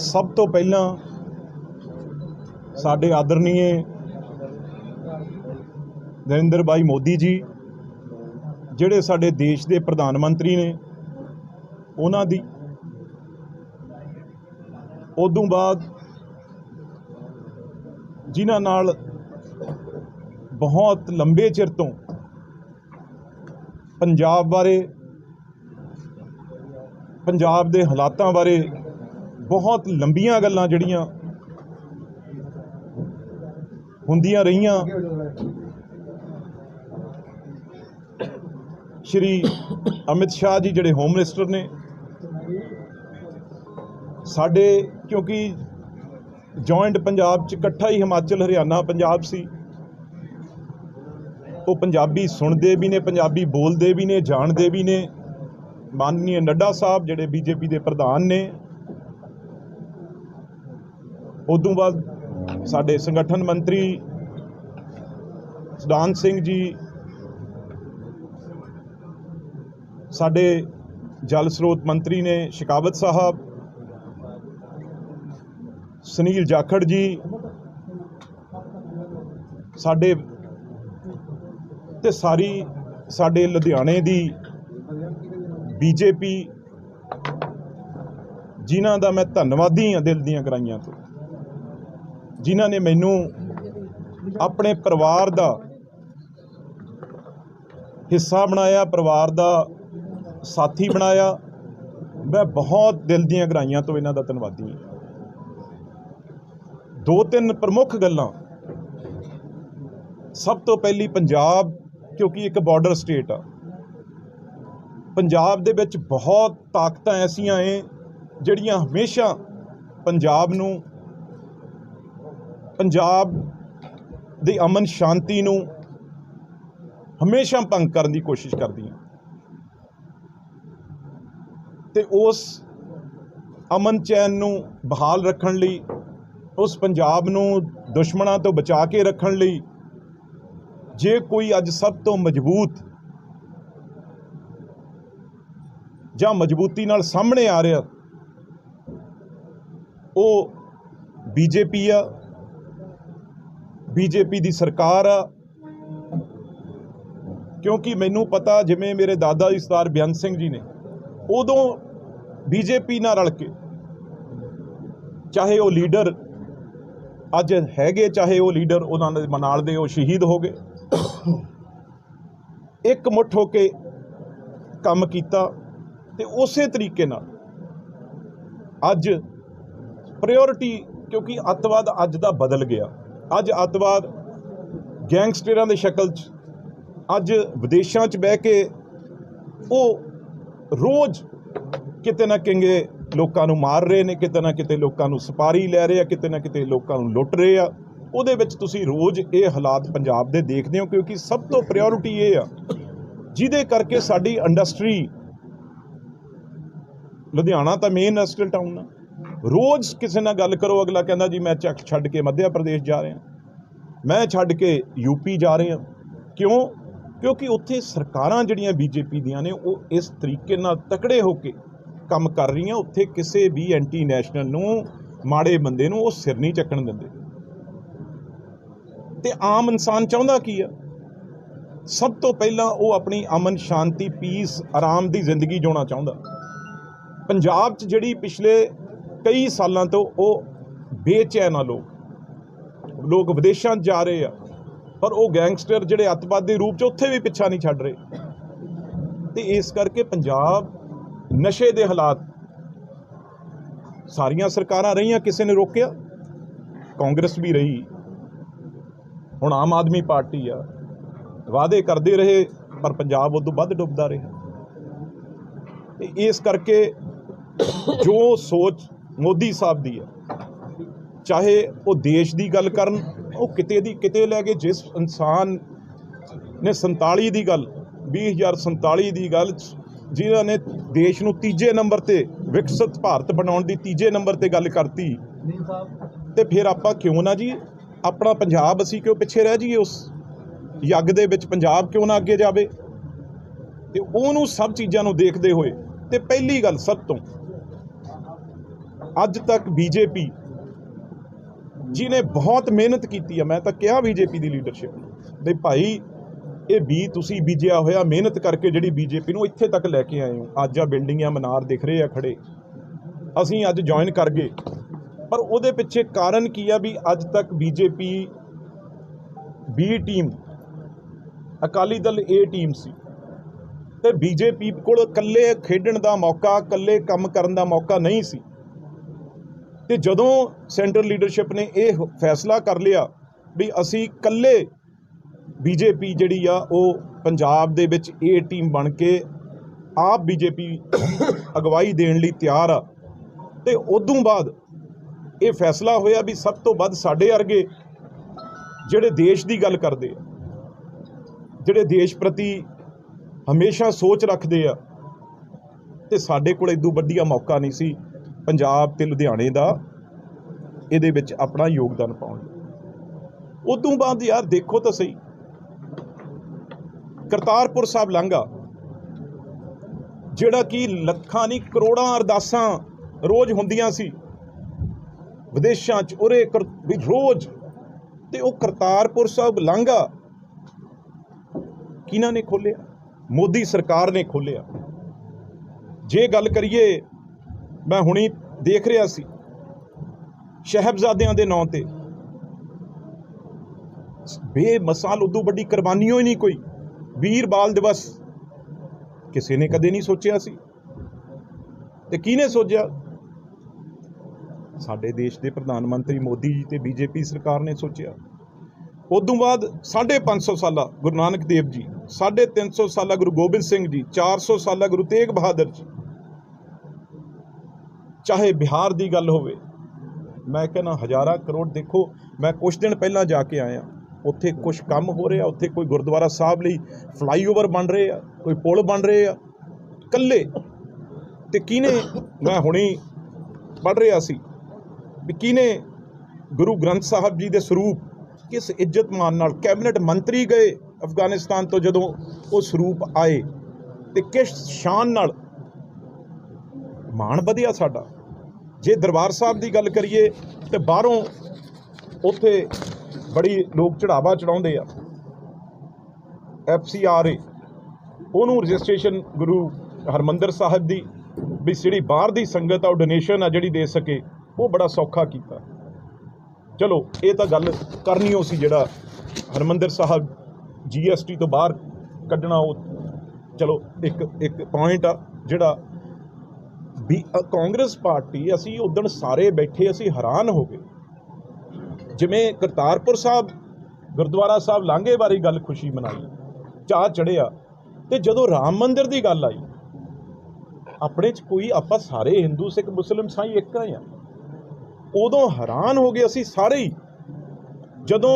ਸਭ ਤੋਂ ਪਹਿਲਾਂ ਸਾਡੇ ਆਦਰਨੀਏ ਨਰਿੰਦਰ ਭਾਈ ਮੋਦੀ ਜੀ, ਜਿਹੜੇ ਸਾਡੇ ਦੇਸ਼ ਦੇ ਪ੍ਰਧਾਨ ਮੰਤਰੀ ਨੇ, ਉਹਨਾਂ ਦੀ ਉਦੋਂ ਬਾਅਦ ਜਿਨ੍ਹਾਂ ਨਾਲ ਬਹੁਤ ਲੰਬੇ ਚਿਰ ਤੋਂ ਪੰਜਾਬ ਬਾਰੇ, ਪੰਜਾਬ ਦੇ ਹਾਲਾਤਾਂ ਬਾਰੇ ਬਹੁਤ ਲੰਬੀਆਂ ਗੱਲਾਂ ਜਿਹੜੀਆਂ ਹੁੰਦੀਆਂ ਰਹੀਆਂ। ਸ਼੍ਰੀ ਅਮਿਤ ਸ਼ਾਹ ਜੀ ਜਿਹੜੇ ਹੋਮ ਮਿਨਿਸਟਰ ਨੇ, ਸਾਡੇ ਕਿਉਂਕਿ ਜੁਆਇੰਟ ਪੰਜਾਬ ਚ ਇਕੱਠਾ ਹੀ ਹਿਮਾਚਲ, ਹਰਿਆਣਾ ਪੰਜਾਬ ਸੀ, ਉਹ ਪੰਜਾਬੀ ਸੁਣਦੇ ਵੀ ਨੇ, ਪੰਜਾਬੀ ਬੋਲਦੇ ਵੀ ਨੇ, ਜਾਣਦੇ ਵੀ ਨੇ। ਮਾਨਨੀय ਨੱਡਾ ਸਾਹਿਬ ਜਿਹੜੇ ਬੀਜੇਪੀ ਦੇ ਪ੍ਰਧਾਨ ਨੇ ਉਦੋਂ ਬਾਅਦ ਸਾਡੇ ਸੰਗਠਨ ਮੰਤਰੀ ਸਦਾਨ ਸਿੰਘ ਜੀ ਸਾਡੇ ਜਲ ਸਰੋਤ ਮੰਤਰੀ ਨੇ ਸ਼ਿਕਾਵਤ ਸਾਹਿਬ, ਸੁਨੀਲ ਜਾਖੜ ਜੀ, ਸਾਡੇ ਤੇ ਸਾਰੀ ਸਾਡੇ ਲੁਧਿਆਣੇ ਦੀ ਬੀਜੇਪੀ, ਜਿਨ੍ਹਾਂ ਦਾ ਮੈਂ ਧੰਨਵਾਦੀ ਹਾਂ ਦਿਲ ਦੀਆਂ ਕਰਾਈਆਂ ਤੋਂ। ਜਿਨ੍ਹਾਂ ਨੇ ਮੈਨੂੰ ਆਪਣੇ ਪਰਿਵਾਰ ਦਾ ਹਿੱਸਾ ਬਣਾਇਆ, ਪਰਿਵਾਰ ਦਾ ਸਾਥੀ ਬਣਾਇਆ। ਮੈਂ ਬਹੁਤ ਦਿਲ ਦੀਆਂ ਗਰਾਈਆਂ ਤੋਂ ਇਹਨਾਂ ਦਾ ਧੰਨਵਾਦੀ ਹਾਂ। ਦੋ ਤਿੰਨ ਪ੍ਰਮੁੱਖ ਗੱਲਾਂ। ਸਭ ਤੋਂ ਪਹਿਲੀ ਪੰਜਾਬ, ਕਿਉਂਕਿ ਇੱਕ ਬਾਰਡਰ ਸਟੇਟ ਆ। ਪੰਜਾਬ ਦੇ ਵਿੱਚ ਬਹੁਤ ਤਾਕਤਾਂ ਐਸੀਆਂ ਏ ਜਿਹੜੀਆਂ ਹਮੇਸ਼ਾ ਪੰਜਾਬ ਨੂੰ ਪੰਜਾਬ ਦੀ ਅਮਨ ਸ਼ਾਂਤੀ ਨੂੰ ਹਮੇਸ਼ਾ ਭੰਗ ਕਰਨ ਦੀ ਕੋਸ਼ਿਸ਼ ਕਰਦੀਆਂ ਤੇ ਉਸ ਅਮਨ ਚੈਨ ਨੂੰ ਬਹਾਲ ਰੱਖਣ ਲਈ, ਉਸ ਪੰਜਾਬ ਨੂੰ ਦੁਸ਼ਮਣਾਂ ਤੋਂ ਬਚਾ ਕੇ ਰੱਖਣ ਲਈ, ਜੇ ਕੋਈ ਅੱਜ ਸਭ ਤੋਂ ਮਜ਼ਬੂਤ ਜਾਂ ਮਜ਼ਬੂਤੀ ਨਾਲ ਸਾਹਮਣੇ ਆ ਰਿਹਾ, ਉਹ ਬੀਜੇਪੀ ਆ ਬੀਜੇਪੀ ਦੀ ਸਰਕਾਰ ਆ। ਕਿਉਂਕਿ ਮੈਨੂੰ ਪਤਾ ਜਿਵੇਂ ਮੇਰੇ ਦਾਦਾ ਜੀ ਸਰਦਾਰ ਬੇਅੰਤ ਸਿੰਘ ਜੀ ਨੇ, ਉਦੋਂ ਬੀਜੇਪੀ ਨਾਲ ਰਲ ਕੇ ਚਾਹੇ ਉਹ ਲੀਡਰ ਅੱਜ ਹੈਗੇ, ਚਾਹੇ ਉਹ ਲੀਡਰ ਉਹਨਾਂ ਦੇ ਮਨਾਲ ਦੇ ਉਹ ਸ਼ਹੀਦ ਹੋ ਗਏ। ਇੱਕ ਮੁੱਠ ਹੋ ਕੇ ਕੰਮ ਕੀਤਾ ਤੇ ਉਸੇ ਤਰੀਕੇ ਨਾਲ ਅੱਜ ਪ੍ਰਾਇੋਰਟੀ ਕਿਉਂਕਿ ਅੱਤਵਾਦ ਅੱਜ ਦਾ ਬਦਲ ਗਿਆ। ਅੱਜ ਅੱਤਵਾਦ ਗੈਂਗਸਟਰਾਂ ਦੇ ਸ਼ਕਲ 'ਚ, ਅੱਜ ਵਿਦੇਸ਼ਾਂ 'ਚ ਬਹਿ ਕੇ ਉਹ ਰੋਜ਼ ਕਿਤੇ ਨਾ ਕਿੰਗੇ ਲੋਕਾਂ ਨੂੰ ਮਾਰ ਰਹੇ ਨੇ, ਕਿਤੇ ਨਾ ਕਿਤੇ ਲੋਕਾਂ ਨੂੰ ਸਪਾਰੀ ਲੈ ਰਹੇ ਆ, ਕਿਤੇ ਨਾ ਕਿਤੇ ਲੋਕਾਂ ਨੂੰ ਲੁੱਟ ਰਹੇ ਆ। ਉਹਦੇ ਵਿੱਚ ਤੁਸੀਂ ਰੋਜ਼ ਇਹ ਹਾਲਾਤ ਪੰਜਾਬ ਦੇ ਦੇਖਦੇ ਹੋ, ਕਿਉਂਕਿ ਸਭ ਤੋਂ ਪ੍ਰਾਇੋਰਟੀ ਇਹ ਆ, ਜਿਹਦੇ ਕਰਕੇ ਸਾਡੀ ਇੰਡਸਟਰੀ ਲੁਧਿਆਣਾ ਤਾਂ ਮੇਨ ਇੰਡਸਟਰੀਅਲ ਟਾਊਨ ਆ। ਰੋਜ਼ ਕਿਸੇ ਨਾਲ ਗੱਲ ਕਰੋ, ਅਗਲਾ ਕਹਿੰਦਾ ਜੀ ਮੈਂ ਚੱਕ ਛੱਡ ਕੇ ਮੱਧਿਆ ਪ੍ਰਦੇਸ਼ ਜਾ ਰਿਹਾ। ਮੈਂ ਛੱਡ ਕੇ ਯੂਪੀ ਜਾ ਰਿਹਾ। ਕਿਉਂ? ਕਿਉਂਕਿ ਉੱਥੇ ਸਰਕਾਰਾਂ ਜਿਹੜੀਆਂ ਬੀਜੇਪੀ ਦੀਆਂ ਨੇ, ਉਹ ਇਸ ਤਰੀਕੇ ਨਾਲ ਤਕੜੇ ਹੋ ਕੇ ਕੰਮ ਕਰ ਰਹੀਆਂ। ਉੱਥੇ ਕਿਸੇ ਵੀ ਐਂਟੀ ਨੈਸ਼ਨਲ ਨੂੰ, ਮਾੜੇ ਬੰਦੇ ਨੂੰ ਉਹ ਸਿਰ ਨਹੀਂ ਚੱਕਣ ਦਿੰਦੇ। ਤੇ ਆਮ ਇਨਸਾਨ ਚਾਹੁੰਦਾ ਕੀ ਆ? ਸਭ ਤੋਂ ਪਹਿਲਾਂ ਉਹ ਆਪਣੀ ਅਮਨ, ਸ਼ਾਂਤੀ ਪੀਸ ਆਰਾਮ ਦੀ ਜ਼ਿੰਦਗੀ ਜਿਉਣਾ ਚਾਹੁੰਦਾ। ਪੰਜਾਬ 'ਚ ਜਿਹੜੀ ਪਿਛਲੇ ਕਈ ਸਾਲਾਂ ਤੋਂ ਉਹ ਬੇਚੈਨ ਆ ਲੋਕ। ਲੋਕ ਵਿਦੇਸ਼ਾਂ 'ਚ ਜਾ ਰਹੇ ਆ, ਪਰ ਉਹ ਗੈਂਗਸਟਰ ਜਿਹੜੇ ਅੱਤਵਾਦੀ ਰੂਪ 'ਚ ਉੱਥੇ ਵੀ ਪਿੱਛਾ ਨਹੀਂ ਛੱਡ ਰਹੇ। ਤੇ ਇਸ ਕਰਕੇ ਪੰਜਾਬ ਨਸ਼ੇ ਦੇ ਹਾਲਾਤ ਸਾਰੀਆਂ ਸਰਕਾਰਾਂ ਰਹੀਆਂ, ਕਿਸੇ ਨੇ ਰੋਕਿਆ, ਕਾਂਗਰਸ ਵੀ ਰਹੀ। ਹੁਣ ਆਮ ਆਦਮੀ ਪਾਰਟੀ ਆ, ਵਾਅਦੇ ਕਰਦੇ ਰਹੇ, ਪਰ ਪੰਜਾਬ ਉਦੋਂ ਵੱਧ ਡੁੱਬਦਾ ਰਿਹਾ। ਤੇ ਇਸ ਕਰਕੇ ਜੋ ਸੋਚ ਮੋਦੀ ਸਾਹਿਬ ਦੀ ਹੈ। ਚਾਹੇ ਉਹ ਦੇਸ਼ ਦੀ ਗੱਲ ਕਰਨ, ਉਹ ਕਿਤੇ ਦੀ ਕਿਤੇ ਲੈ ਕੇ ਜਿਸ ਇਨਸਾਨ ਨੇ 47 ਦੀ ਗੱਲ 20047 ਦੀ ਗੱਲ ਜਿਨ੍ਹਾਂ ਨੇ ਦੇਸ਼ ਨੂੰ ਤੀਜੇ ਨੰਬਰ ਤੇ ਵਿਕਸਿਤ ਭਾਰਤ ਬਣਾਉਣ ਦੀ ਤੀਜੇ ਨੰਬਰ ਤੇ ਗੱਲ ਕਰਤੀ, ਤੇ ਫਿਰ ਆਪਾਂ ਕਿਉਂ ਨਾ ਜੀ, ਆਪਣਾ ਪੰਜਾਬ ਅਸੀਂ ਕਿਉਂ ਪਿੱਛੇ ਰਹਿ ਜਾਈਏ ਉਸ ਯੱਗ ਦੇ ਵਿੱਚ ਪੰਜਾਬ ਕਿਉਂ ਨਾ ਅੱਗੇ ਜਾਵੇ? ਤੇ ਉਹਨੂੰ ਸਭ ਚੀਜ਼ਾਂ ਨੂੰ ਦੇਖਦੇ ਹੋਏ, ਤੇ ਪਹਿਲੀ ਗੱਲ ਸਭ ਤੋਂ ਅੱਜ ਤੱਕ ਬੀਜੇਪੀ ਜਿਹਨੇ ਬਹੁਤ ਮਿਹਨਤ ਕੀਤੀ ਆ, ਮੈਂ ਤਾਂ ਕਿਹਾ ਬੀਜੇਪੀ ਦੀ ਲੀਡਰਸ਼ਿਪ ਨੂੰ ਵੀ ਭਾਈ, ਇਹ ਬੀ ਤੁਸੀਂ ਬੀਜਿਆ ਹੋਇਆ, ਮਿਹਨਤ ਕਰਕੇ ਜਿਹੜੀ ਬੀਜੇਪੀ ਨੂੰ ਇੱਥੇ ਤੱਕ ਲੈ ਕੇ ਆਏ ਹੋ। ਅੱਜ ਆ ਬਿਲਡਿੰਗਾਂ ਮਨਾਰ ਦਿਖ ਰਹੇ ਆ ਖੜੇ। ਅਸੀਂ ਅੱਜ ਜੁਆਇਨ ਕਰ ਗਏ। ਪਰ ਉਹਦੇ ਪਿੱਛੇ ਕਾਰਨ ਕੀ ਆ ਵੀ ਅੱਜ ਤੱਕ BJP B team Akali Dal A team ਸੀ। ਤੇ ਬੀਜੇਪੀ ਕੋਲ ਇਕੱਲੇ ਖੇਡਣ ਦਾ ਮੌਕਾ, ਇਕੱਲੇ ਕੰਮ ਕਰਨ ਦਾ ਮੌਕਾ ਨਹੀਂ ਸੀ। ਤੇ ਜਦੋਂ ਸੈਂਟਰ ਲੀਡਰਸ਼ਿਪ ਨੇ ਇਹ ਫੈਸਲਾ ਕਰ ਲਿਆ ਵੀ ਅਸੀਂ ਇਕੱਲੇ ਬੀਜੇਪੀ ਜਿਹੜੀ ਆ, ਉਹ ਪੰਜਾਬ ਦੇ ਵਿੱਚ ਇਹ ਟੀਮ ਬਣ ਕੇ ਆਪ ਬੀਜੇਪੀ ਅਗਵਾਈ ਦੇਣ ਲਈ ਤਿਆਰ ਆ। ਤੇ ਉਦੋਂ ਬਾਅਦ ਇਹ ਫੈਸਲਾ ਹੋਇਆ ਵੀ ਸਭ ਤੋਂ ਵੱਧ ਸਾਡੇ ਵਰਗੇ ਜਿਹੜੇ ਦੇਸ਼ ਦੀ ਗੱਲ ਕਰਦੇ ਆ, ਜਿਹੜੇ ਦੇਸ਼ ਪ੍ਰਤੀ ਹਮੇਸ਼ਾ ਸੋਚ ਰੱਖਦੇ ਆ, ਤੇ ਸਾਡੇ ਕੋਲ ਇਦੋਂ ਵੱਡੀਆ ਮੌਕਾ ਨਹੀਂ ਸੀ। ਪੰਜਾਬ ਤੇ ਲੁਧਿਆਣੇ ਦਾ ਇਹਦੇ ਵਿੱਚ ਆਪਣਾ ਯੋਗਦਾਨ ਪਾਉਣ ਲਈ। ਉਦੋਂ ਬਾਅਦ ਯਾਰ ਦੇਖੋ ਤਾਂ ਸਹੀ। ਕਰਤਾਰਪੁਰ ਸਾਹਿਬ ਲਾਂਘਾ ਜਿਹੜਾ ਕਿ ਲੱਖਾਂ ਨਹੀਂ, ਕਰੋੜਾਂ ਅਰਦਾਸਾਂ ਰੋਜ਼ ਹੁੰਦੀਆਂ ਸੀ। ਵਿਦੇਸ਼ਾਂ 'ਚ ਉਰੇ ਕਰ- ਵੀ ਰੋਜ਼। ਤੇ ਉਹ ਕਰਤਾਰਪੁਰ ਸਾਹਿਬ ਲਾਂਘਾ ਕਿਹਨਾਂ ਨੇ ਖੋਲਿਆ ਮੋਦੀ ਸਰਕਾਰ ਨੇ ਖੋਲਿਆ ਜੇ ਗੱਲ ਕਰੀਏ, ਮੈਂ ਹੁਣੀ ਦੇਖ ਰਿਹਾ ਸੀ ਸ਼ਹਿਬਜ਼ਾਦਿਆਂ ਦੇ ਨਾਂ ਤੇ। ਬੇਮਿਸਾਲ ਉਦੋਂ ਵੱਡੀ ਕੁਰਬਾਨੀ ਹੋਈ ਨਹੀਂ ਕੋਈ। ਵੀਰ ਬਾਲ ਦਿਵਸ। ਕਿਸੇ ਨੇ ਕਦੇ ਨਹੀਂ ਸੋਚਿਆ ਸੀ। ਤੇ ਕਿਹਨੇ ਸੋਚਿਆ? ਸਾਡੇ ਦੇਸ਼ ਦੇ ਪ੍ਰਧਾਨ ਮੰਤਰੀ ਮੋਦੀ ਜੀ ਤੇ ਬੀਜੇਪੀ ਸਰਕਾਰ ਨੇ ਸੋਚਿਆ। ਉਦੋਂ ਬਾਅਦ 550 ਸਾਲਾ ਗੁਰੂ ਨਾਨਕ ਦੇਵ ਜੀ 350 ਸਾਲਾ ਗੁਰੂ ਗੋਬਿੰਦ ਸਿੰਘ ਜੀ 400 ਸਾਲਾ ਗੁਰੂ ਤੇਗ ਬਹਾਦਰ ਜੀ ਚਾਹੇ ਬਿਹਾਰ ਦੀ ਗੱਲ ਹੋਵੇ, ਮੈਂ ਕਹਿੰਦਾ ਹਜ਼ਾਰਾਂ ਕਰੋੜ ਦੇਖੋ, ਮੈਂ ਕੁਝ ਦਿਨ ਪਹਿਲਾਂ ਜਾ ਕੇ ਆਇਆ। ਉੱਥੇ ਕੁਝ ਕੰਮ ਹੋ ਰਿਹਾ, ਉੱਥੇ ਕੋਈ ਗੁਰਦੁਆਰਾ ਸਾਹਿਬ ਲਈ ਫਲਾਈਓਵਰ ਬਣ ਰਹੇ ਆ, ਕੋਈ ਪੁਲ ਬਣ ਰਹੇ ਆ ਕੱਲੇ ਤੇ ਕਿਹਨੇ, ਮੈਂ ਹੁਣੀ ਪੜ ਰਿਹਾ ਸੀ, ਵੀ ਕਿਹਨੇ ਗੁਰੂ ਗ੍ਰੰਥ ਸਾਹਿਬ ਜੀ ਦੇ ਸਰੂਪ ਕਿਸ ਇੱਜ਼ਤ ਮਾਨ ਨਾਲ ਕੈਬਨਿਟ ਮੰਤਰੀ ਗਏ ਅਫਗਾਨਿਸਤਾਨ ਤੋਂ ਜਦੋਂ ਉਹ ਸਰੂਪ ਆਏ ਤੇ ਕਿਸ ਸ਼ਾਨ ਨਾਲ ਮਾਣ ਵਧਿਆ ਸਾਡਾ। ਜੇ ਦਰਬਾਰ ਸਾਹਿਬ ਦੀ ਗੱਲ ਕਰੀਏ ਤੇ ਬਾਹਰੋਂ ਉੱਥੇ ਬੜੀ ਲੋਕ ਚੜਾਵਾ ਚੜਾਉਂਦੇ ਆ। ਐਫ ਸੀ ਆਰ ਏ, ਉਹਨੂੰ ਰਜਿਸਟ੍ਰੇਸ਼ਨ ਗੁਰੂ ਹਰਮੰਦਰ ਸਾਹਿਬ ਦੀ ਵੀ ਜਿਹੜੀ ਬਾਹਰ ਦੀ ਸੰਗਤ ਆ, ਉਹ ਡੋਨੇਸ਼ਨ ਆ ਜਿਹੜੀ ਦੇ ਸਕੇ, ਉਹ ਬੜਾ ਸੌਖਾ ਕੀਤਾ। ਚਲੋ, ਇਹ ਤਾਂ ਗੱਲ ਕਰਨੀ ਹੋ ਸੀ ਜਿਹੜਾ ਹਰਮੰਦਰ ਸਾਹਿਬ ਜੀਐਸਟੀ ਤੋਂ ਬਾਹਰ ਕੱਢਣਾ ਉਹ, ਚਲੋ ਇੱਕ ਇੱਕ ਪੁਆਇੰਟ ਆ ਜਿਹੜਾ ਵੀ ਕਾਂਗਰਸ ਪਾਰਟੀ ਅਸੀਂ ਉਦਣ ਸਾਰੇ ਬੈਠੇ ਅਸੀਂ ਹੈਰਾਨ ਹੋ ਗਏ। ਜਿਵੇਂ ਕਰਤਾਰਪੁਰ ਸਾਹਿਬ, ਗੁਰਦੁਆਰਾ ਸਾਹਿਬ ਲਾਂਘੇ ਬਾਰੇ ਗੱਲ ਖੁਸ਼ੀ ਮਨਾਈ ਚਾਹ ਚੜਿਆ ਤੇ ਜਦੋਂ ਰਾਮ ਮੰਦਿਰ ਦੀ ਗੱਲ ਆਈ, ਆਪਣੇ ਚ ਕੋਈ ਆਪਾਂ ਸਾਰੇ ਹਿੰਦੂ, ਸਿੱਖ, ਮੁਸਲਿਮ ਸਾਈ ਇੱਕ ਆ ਉਦੋਂ ਹੈਰਾਨ ਹੋ ਗਏ ਅਸੀਂ ਸਾਰੇ ਹੀ। ਜਦੋਂ